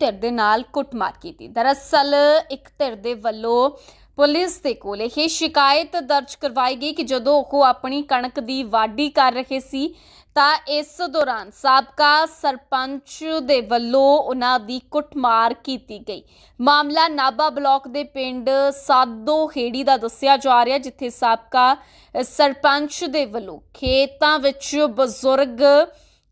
ਧਿਰ ਦੇ ਨਾਲ ਕੁੱਟਮਾਰ ਕੀਤੀ। ਦਰਅਸਲ, ਇੱਕ ਧਿਰ ਦੇ ਵੱਲੋਂ ਪੁਲਿਸ ਦੇ ਕੋਲ ਇਹ ਸ਼ਿਕਾਇਤ ਦਰਜ ਕਰਵਾਈ ਗਈ ਕਿ ਜਦੋਂ ਉਹ ਆਪਣੀ ਕਣਕ ਦੀ ਵਾਢੀ ਕਰ ਰਹੇ ਸੀ, ਤਾਂ ਇਸ ਦੌਰਾਨ ਸਾਬਕਾ ਸਰਪੰਚ ਦੇ ਵੱਲੋਂ ਉਹਨਾਂ ਦੀ ਕੁੱਟਮਾਰ ਕੀਤੀ ਗਈ। ਮਾਮਲਾ ਨਾਬਾ ਬਲਾਕ ਦੇ ਪਿੰਡ ਸਾਦੋ ਖੇੜੀ ਦਾ ਦੱਸਿਆ ਜਾ ਰਿਹਾ, ਜਿੱਥੇ ਸਾਬਕਾ ਸਰਪੰਚ ਦੇ ਵੱਲੋਂ ਖੇਤਾਂ ਵਿੱਚ ਬਜ਼ੁਰਗ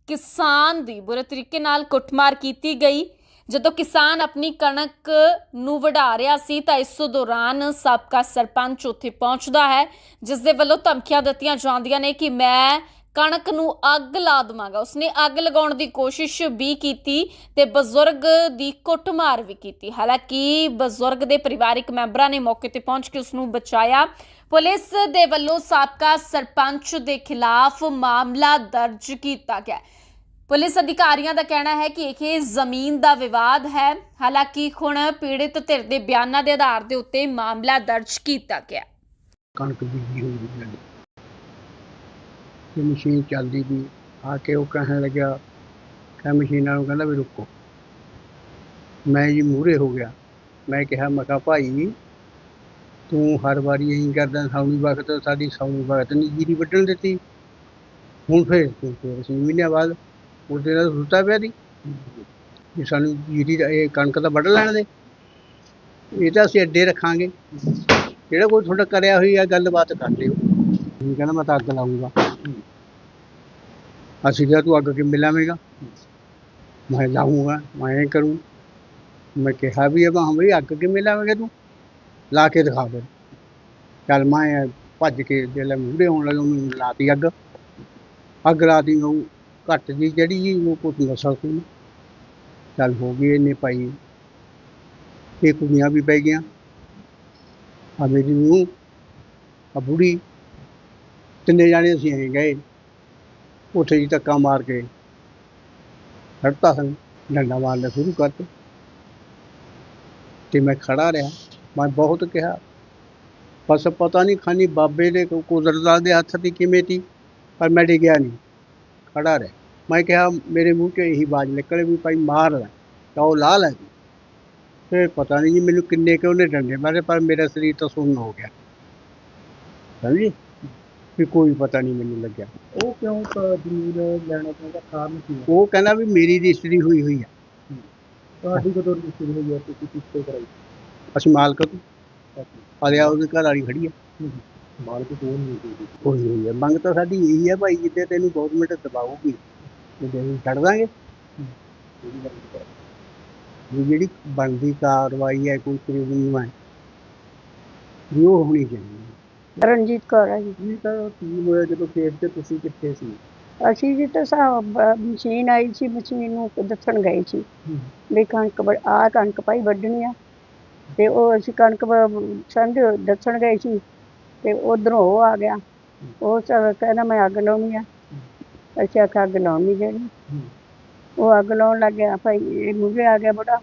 ਕਿਸਾਨ ਦੀ ਬੁਰੇ ਤਰੀਕੇ ਨਾਲ ਕੁੱਟਮਾਰ ਕੀਤੀ ਗਈ। ਜਦੋਂ ਕਿਸਾਨ ਆਪਣੀ ਕਣਕ ਨੂੰ ਵਢਾ ਰਿਹਾ ਸੀ ਤਾਂ ਇਸ ਦੌਰਾਨ ਸਾਬਕਾ ਸਰਪੰਚ ਉੱਥੇ ਪਹੁੰਚਦਾ ਹੈ ਜਿਸ ਦੇ ਵੱਲੋਂ ਧਮਕੀਆਂ ਦਿੱਤੀਆਂ ਜਾਂਦੀਆਂ ਨੇ ਕਿ ਮੈਂ ਕਣਕ ਨੂੰ ਅੱਗ ਲਾ ਦਵਾਂਗਾ। ਉਸਨੇ ਅੱਗ ਲਗਾਉਣ ਦੀ ਕੋਸ਼ਿਸ਼ ਵੀ ਕੀਤੀ ਤੇ ਬਜ਼ੁਰਗ ਦੀ ਕੁੱਟਮਾਰ ਵੀ ਕੀਤੀ। ਹਾਲਾਂਕਿ ਬਜ਼ੁਰਗ ਦੇ ਪਰਿਵਾਰਿਕ ਮੈਂਬਰਾਂ ਨੇ ਮੌਕੇ ਤੇ ਪਹੁੰਚ ਕੇ ਉਸ ਨੂੰ ਬਚਾਇਆ। ਪੁਲਿਸ ਦੇ ਵੱਲੋਂ ਸਾਬਕਾ ਸਰਪੰਚ ਦੇ ਖਿਲਾਫ ਮਾਮਲਾ ਦਰਜ ਕੀਤਾ ਗਿਆ। ਪੁਲਿਸ ਅਧਿਕਾਰੀਆਂ ਦਾ ਕਹਿਣਾ ਹੈ ਕਿ ਇਹ ਜ਼ਮੀਨ ਦਾ ਵਿਵਾਦ ਹੈ। ਹਾਲਾਂਕਿ ਹੁਣ ਪੀੜਿਤ ਧਿਰ ਦੇ ਬਿਆਨਾਂ ਦੇ ਆਧਾਰ ਦੇ ਉੱਤੇ ਮਾਮਲਾ ਦਰਜ ਕੀਤਾ ਗਿਆ। ਕਣਕ ਬੀਜੀ ਹੋਈ ਸੀ ਤੇ ਮਸ਼ੀਨ ਚੱਲਦੀ ਵੀ ਆ ਕੇ ਉਹ ਕਹਿਣ ਲੱਗਿਆ ਕਿ ਮਸ਼ੀਨਾਂ ਨੂੰ ਕਹਿੰਦਾ ਵੀ ਰੁਕੋ। ਮੈਂ ਜੀ ਮੂਹਰੇ ਹੋ ਗਿਆ। ਮੈਂ ਕਿਹਾ ਮੈਂ ਕਿਹਾ, ਭਾਈ, ਤੂੰ ਹਰ ਵਾਰੀ ਇਹੀ ਕਰਦਾ ਸਾਉਣੀ ਵਕਤ, ਸਾਡੀ ਸਾਉਣੀ ਵਕਤ ਨਹੀਂ ਜੀਰੀ ਵੱਢਣ ਦਿੱਤੀ। ਹੁਣ ਫੇਰ ਤੂੰ ਫੇਰ ਛੇ ਮਹੀਨਿਆਂ ਬਾਅਦ ਉਹਦੇ ਨਾਲ ਸੁੱਤਾ ਪਿਆ ਦੀ ਵੀ ਸਾਨੂੰ ਜੀਰੀ ਦਾ ਇਹ ਕਣਕ ਦਾ ਵੱਢ ਲੈਣ ਦੇ। ਇਹ ਤਾਂ ਅਸੀਂ ਅੱਡੇ ਰੱਖਾਂਗੇ। ਜਿਹੜਾ ਕੋਈ ਤੁਹਾਡਾ ਕਰਿਆ ਹੋਈ ਆ, ਗੱਲਬਾਤ ਕਰ ਲਿਓ। ਉਹ ਕਹਿੰਦਾ ਮੈਂ ਤਾਂ ਅੱਗ ਲਾਉਂਗਾ ਅਸੀਂ ਕਿਹਾ, ਤੂੰ ਅੱਗ ਕਿਵੇਂ ਲਾਵੇਂਗਾ? ਮੈਂ ਲਾਉਂਗਾ ਮੈਂ ਇਹ ਕਰੂੰ। ਮੈਂ ਕਿਹਾ ਵੀ ਹੈ ਮੈਂ ਬਈ ਅੱਗ ਕਿਵੇਂ ਲਾਵੇਂਗਾ ਤੂੰ? ਲਾ ਕੇ ਦਿਖਾ ਦੇ। ਚੱਲ ਮੈਂ ਭੱਜ ਕੇ ਜਿਹੜਾ ਮੂਹਰੇ ਆਉਣ ਲੱਗਾ, ਉਹਨੂੰ ਲਾਤੀ ਅੱਗ। ਅੱਗ ਲਾਤੀ, ਉਹ ਘੱਟ ਜੀ, ਜਿਹੜੀ ਜੀ ਉਹ ਕੁਝ ਨਸਲ ਸੀ ਚੱਲ ਹੋ ਗਈ ਇਹਨੇ ਪਾਈ ਇਹ ਕੁੜੀਆਂ ਵੀ ਪੈ ਗਈਆਂ। ਆ ਮੇਰੀ ਨੂੰ ਆ ਬੁੜੀ, ਤਿੰਨੇ ਜਾਣੇ ਅਸੀਂ ਐਂ ਗਏ। ਉੱਥੇ ਜੀ ਧੱਕਾ ਮਾਰ ਕੇ ਹਟਤਾ ਸਾਨੂੰ। ਡੰਡਾ ਮਾਰਨਾ ਸ਼ੁਰੂ ਕਰਤੇ। ਤੇ ਮੈਂ ਖੜਾ ਰਿਹਾ। ਮੈਂ ਬਹੁਤ ਕਿਹਾ, ਬਸ ਪਤਾ ਨਹੀਂ ਖਾਨੀ ਬਾਬੇ ਦੇ ਕੋ- ਕੁਦਰਤ ਦੇ ਹੱਥ ਦੀ ਕਿਵੇਂ ਤੀ, ਪਰ ਮੈਂ ਡਿੱਗਿਆ ਨਹੀਂ। ਖੜਾ ਰਿਹਾ। ਮੈਂ ਕਿਹਾ ਮੇਰੇ ਮੂੰਹ 'ਚੋਂ ਇਹੀ ਆਵਾਜ਼ ਨਿਕਲੇ ਵੀ ਭਾਈ ਮਾਰ ਲੈ ਤਾਂ ਉਹ ਲਾ ਲੈ। ਤੇ ਪਤਾ ਨਹੀਂ ਜੀ ਮੈਨੂੰ ਕਿੰਨੇ ਕਿ ਉਹਨੇ ਡੰਡੇ ਮਾਰੇ ਪਰ ਮੇਰਾ ਸਰੀਰ ਤਾਂ ਸੁੰਨ ਹੋ ਗਿਆ। ਸਮਝੀ? ਵੀ ਕੋਈ ਪਤਾ ਨਹੀਂ ਮੈਨੂੰ ਲੱਗਿਆ। ਉਹ ਕਿਉਂ ਜ਼ਮੀਨ ਲੈਣਾ ਚਾਹੁੰਦਾ ਕਾਰਨ ਕੀ ਹੈ ਉਹ ਕਹਿੰਦਾ ਵੀ ਮੇਰੀ ਰਜਿਸਟਰੀ ਹੋਈ ਹੋਈ ਆ। ਤੁਹਾਡੀ ਕਦੋਂ ਰਜਿਸਟਰੀ ਹੋਈ ਹੈ ਤੁਸੀਂ ਕਿਸ ਤੇ ਕਰਾਈ? ਅਸੀਂ ਮਾਲਕ ਤੋਂ। ਆਲਿਆ ਉਹਦੇ ਘਰ ਵਾਲੀ ਖੜੀ ਆ। ਮਾਲਕ ਕੋਲ ਨਹੀਂ ਹੋਈ। ਹੋਈ ਆ। ਮੰਗ ਤਾਂ ਸਾਡੀ ਇਹੀ ਆ ਭਾਈ ਜਿੱਤੇ ਤੈਨੂੰ ਗਵਰਨਮੈਂਟ ਦਬਾਊਗੀ। ਤੇ ਅਸੀਂ ਛੱਡ ਦਾਂਗੇ। ਵੀ ਜਿਹੜੀ ਬਣਦੀ ਕਾਰਵਾਈ ਹੈ ਕੋਈ ਕਾਨੂੰਨੀ ਹੈ ਵੀ ਉਹ ਹੋਣੀ ਚਾਹੀਦੀ ਹੈ। ਰਣਜੀਤ ਕੌਰ ਹੈ ਜੀ। ਕੀ ਤਾਂ ਕੀ ਹੋਇਆ ਜਦੋਂ ਕੇਸ ਤੇ ਤੁਸੀਂ ਕਿੱਥੇ ਸੀ? ਅਸੀਂ ਜੀ ਤਾਂ ਸਾ ਮਸ਼ੀਨ ਆਈ ਸੀ ਮਸ਼ੀਨ ਨੂੰ ਦੱਸਣ ਗਏ ਸੀ। ਵੀ ਕਣਕ ਆਹ ਕਣਕ ਭਾਈ ਵੱਢਣੀ ਆ। ਤੇ ਉਹ ਅਸੀਂ ਕਣਕ ਸਮਝ ਦੱਸਣ ਗਏ ਸੀ। ਤੇ ਉਧਰੋਂ ਉਹ ਆ ਗਿਆ। ਉਹ ਕਹਿੰਦਾ ਮੈਂ ਅੱਗ ਲਾਉਣੀ ਆ। ਅਸੀਂ ਆਖਿਆ ਅੱਗ ਲਾਉਣ ਨਹੀਂ ਦੇਣੀ। ਉਹ ਅੱਗ ਲਾਉਣ ਲੱਗ ਗਿਆ, ਭਾਈ ਇਹ ਮੂਹਰੇ ਆ ਗਿਆ ਬੁੜਾ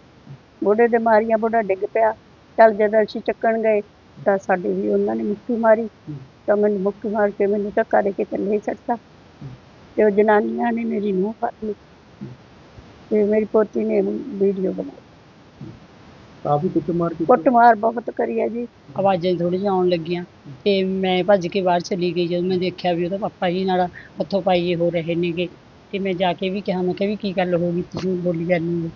ਬੁੜੇ ਦੇ ਮਾਰੀਆਂ ਬੁੜਾ ਡਿੱਗ ਪਿਆ। ਚੱਲ ਜਦੋਂ ਅਸੀਂ ਚੱਕਣ ਗਏ, ਤਾਂ ਸਾਡੀ ਵੀ ਉਹਨਾਂ ਨੇ ਮੁੱਕੀ ਮਾਰੀ। ਤਾਂ ਮੈਨੂੰ ਮੁੱਕੀ ਮਾਰ ਕੇ ਮੈਨੂੰ ਧੱਕਾ ਦੇ ਕੇ ਥੱਲੇ ਛੱਡਤਾ। ਤੇ ਉਹ ਜਨਾਨੀਆਂ ਨੇ ਮੇਰੀ ਮੂੰਹ ਫੜ ਲਈ। ਤੇ ਮੇਰੀ ਪੋਤੀ ਨੇ ਵੀਡੀਓ ਬਣਾਈ। ਕਾਫੀ ਕੁੱਟਮਾਰ ਕੀਤੀ। ਕੁੱਟਮਾਰ ਬਹੁਤ ਕਰੀ ਹੈ ਜੀ। ਆਵਾਜ਼ਾਂ ਥੋੜੀ ਆਉਣ ਲੱਗੀਆਂ। ਤੇ ਮੈਂ ਭੱਜ ਕੇ ਬਾਹਰ ਚਲੀ ਗਈ। ਜਦੋਂ ਮੈਂ ਦੇਖਿਆ ਵੀ ਉਹਦਾ ਪਾਪਾ ਜੀ ਨਾਲ ਹੱਥੋਂ ਪਾਈ ਹੋ ਰਹੇ ਨੇਗੇ। ਤੇ ਮੈਂ ਜਾ ਕੇ ਵੀ ਕਿਹਾ, ਮੈਂ ਕਿਹਾ, ਵੀ ਕੀ ਗੱਲ ਹੋ ਗਈ? ਤੁਸੀਂ ਬੋਲੀ ਜਾਂਦੀ ਹੋ।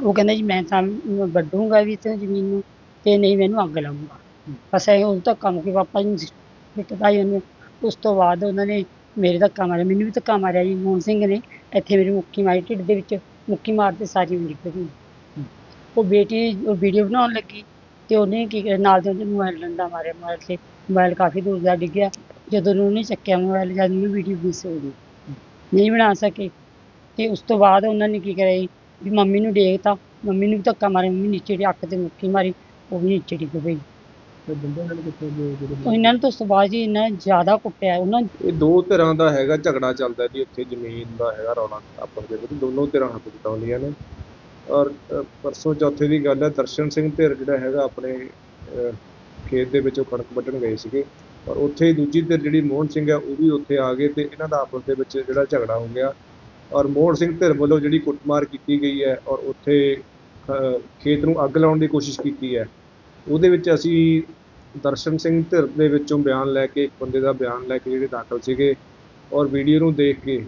ਉਹ ਕਹਿੰਦਾ ਜੀ, ਮੈਂ ਤਾਂ ਵੱਢੂੰਗਾ ਵੀ ਤੇ ਜ਼ਮੀਨ ਨੂੰ ਤੇ ਨਹੀਂ ਮੈਨੂੰ ਅੱਗ ਲਾਉਂਗਾ ਬਸ ਇਹ ਉਹ ਧੱਕਾ ਮੁੱਕੀ ਪਾਪਾ ਜੀ ਨੂੰ ਪਿੱਟਦਾ ਹੀ ਉਹਨੇ। ਉਸ ਤੋਂ ਬਾਅਦ ਉਹਨਾਂ ਨੇ ਮੇਰੇ ਧੱਕਾ ਮਾਰਿਆ। ਮੈਨੂੰ ਵੀ ਧੱਕਾ ਮਾਰਿਆ ਜੀ। ਮੋਹਨ ਸਿੰਘ ਨੇ ਇੱਥੇ ਮੇਰੀ ਮੁੱਕੀ ਮਾਰੀ। ਢਿੱਡ ਦੇ ਵਿੱਚ ਮੁੱਕੀ ਮਾਰ ਤੇ ਸਾਰੀ ਉਂਗਲੀ ਪਈ ਉਹ ਬੇਟੀ ਵੀਡੀਓ ਬਣਾਉਣ ਲੱਗੀ ਤੇ ਉਹਨੇ ਕੀ ਕਰਿਆ ਨਾਲ ਦੇ ਉਹਦੇ ਮੋਬਾਈਲ ਡੰਡਾ ਮਾਰਿਆ ਮੋਬਾਈਲ ਤੇ ਮੋਬਾਈਲ ਕਾਫੀ ਦੂਰ ਜਾ ਡਿੱਗਿਆ। ਜਦੋਂ ਨੂੰ ਉਹਨੇ ਚੱਕਿਆ ਮੋਬਾਈਲ ਜਦ ਨੂੰ ਵੀਡੀਓ ਮਿਸ ਹੋ ਗਈ। ਨਹੀਂ ਬਣਾ ਸਕੇ। ਤੇ ਉਸ ਤੋਂ ਬਾਅਦ ਉਹਨਾਂ ਨੇ ਕੀ ਕਰਿਆ ਜੀ, ਵੀ ਮੰਮੀ ਨੂੰ ਦੇਖਤਾ ਮੰਮੀ ਨੂੰ ਵੀ ਧੱਕਾ ਮਾਰਿਆ ਮੰਮੀ ਨੀਚੇ ਦੀ ਅੱਖ ਤੇ ਮੁੱਕੀ ਮਾਰੀ ਉਹ ਵੀ ਨੀਚੇ ਡਿੱਗ ਪਈ। ਤੇ ਬੰਦੇ ਨਾਲ ਕਿੱਥੇ ਗਏ ਉਹ ਜਦੋਂ ਇਹਨਾਂ ਨੂੰ ਤਾਂ ਉਸ ਤੋਂ ਬਾਅਦ ਜੀ ਇਹਨਾਂ ਨੇ ਜ਼ਿਆਦਾ ਕੁੱਟਿਆ ਉਹਨਾਂ ਇਹ ਦੋ ਧਿਰਾਂ ਦਾ ਹੈਗਾ ਝਗੜਾ ਚੱਲਦਾ ਜੀ ਇੱਥੇ ਜ਼ਮੀਨ ਦਾ ਹੈਗਾ ਰੌਲਾ ਆਪਸ ਦੇ ਵਿੱਚ ਦੋਨੋਂ ਧਿਰਾਂ ਹੱਥ ਜਤਾਉਂਦੀਆਂ ਨੇ। ਔਰ ਪਰਸੋਂ ਚੌਥੇ ਦੀ ਗੱਲ ਹੈ, ਦਰਸ਼ਨ ਸਿੰਘ ਧਿਰ ਜਿਹੜਾ ਹੈਗਾ ਆਪਣੇ ਖੇਤ ਦੇ ਵਿੱਚੋਂ ਕਣਕ ਵੱਢਣ ਗਏ ਸੀਗੇ। ਔਰ ਉੱਥੇ ਹੀ ਦੂਜੀ ਧਿਰ ਜਿਹੜੀ ਮੋਹਨ ਸਿੰਘ ਹੈ, ਉਹ ਵੀ ਉੱਥੇ ਆ ਗਏ ਤੇ ਇਹਨਾਂ ਦਾ ਆਪਸ ਦੇ ਵਿੱਚ ਜਿਹੜਾ ਝਗੜਾ ਹੋ ਗਿਆ। ਔਰ ਮੋਹਨ ਸਿੰਘ ਧਿਰ ਵੱਲੋਂ ਜਿਹੜੀ ਕੁੱਟਮਾਰ ਕੀਤੀ ਗਈ ਹੈ ਔਰ ਉੱਥੇ ਖੇਤ ਨੂੰ ਅੱਗ ਲਾਉਣ ਦੀ ਕੋਸ਼ਿਸ਼ ਕੀਤੀ ਹੈ। ਉਹਦੇ ਵਿੱਚ ਅਸੀਂ ਦਰਸ਼ਨ ਸਿੰਘ ਧਿਰ ਦੇ ਵਿੱਚੋਂ ਬਿਆਨ ਲੈ ਕੇ ਇੱਕ ਬੰਦੇ ਦਾ ਬਿਆਨ ਲੈ ਕੇ ਜਿਹੜੇ ਦਾਖਲ ਸੀਗੇ ਔਰ ਵੀਡੀਓ ਨੂੰ ਦੇਖ ਕੇ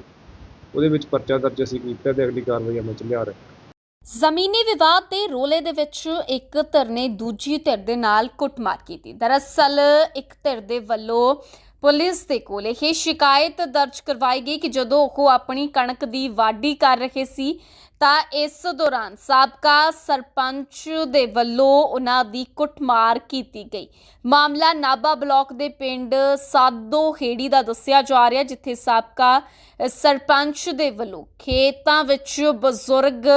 ਉਹਦੇ ਵਿੱਚ ਪਰਚਾ ਦਰਜ ਅਸੀਂ ਕੀਤਾ ਤੇ ਅਗਲੀ ਕਾਰਵਾਈ ਅਮਲ ਚ ਲਿਆ ਰਹੇ ਹਾਂ। ਜ਼ਮੀਨੀ ਵਿਵਾਦ ਦੇ ਰੋਲੇ ਦੇ ਵਿੱਚ ਇੱਕ ਧਿਰ ਨੇ ਦੂਜੀ ਧਿਰ ਦੇ ਨਾਲ ਕੁੱਟਮਾਰ ਕੀਤੀ। ਦਰਅਸਲ, ਇੱਕ ਧਿਰ ਦੇ ਵੱਲੋਂ ਪੁਲਿਸ ਦੇ ਕੋਲ ਇਹ ਸ਼ਿਕਾਇਤ ਦਰਜ ਕਰਵਾਈ ਗਈ ਕਿ ਜਦੋਂ ਉਹ ਆਪਣੀ ਕਣਕ ਦੀ ਵਾਢੀ ਕਰ ਰਹੇ ਸੀ, ਤਾਂ ਇਸ ਦੌਰਾਨ ਸਾਬਕਾ ਸਰਪੰਚ ਦੇ ਵੱਲੋਂ ਉਹਨਾਂ ਦੀ ਕੁੱਟਮਾਰ ਕੀਤੀ ਗਈ। ਮਾਮਲਾ ਨਾਬਾ ਬਲਾਕ ਦੇ ਪਿੰਡ ਸਾਦੋ ਹੇੜੀ ਦਾ ਦੱਸਿਆ ਜਾ ਰਿਹਾ, ਜਿੱਥੇ ਸਾਬਕਾ ਸਰਪੰਚ ਦੇ ਵੱਲੋਂ ਖੇਤਾਂ ਵਿੱਚ ਬਜ਼ੁਰਗ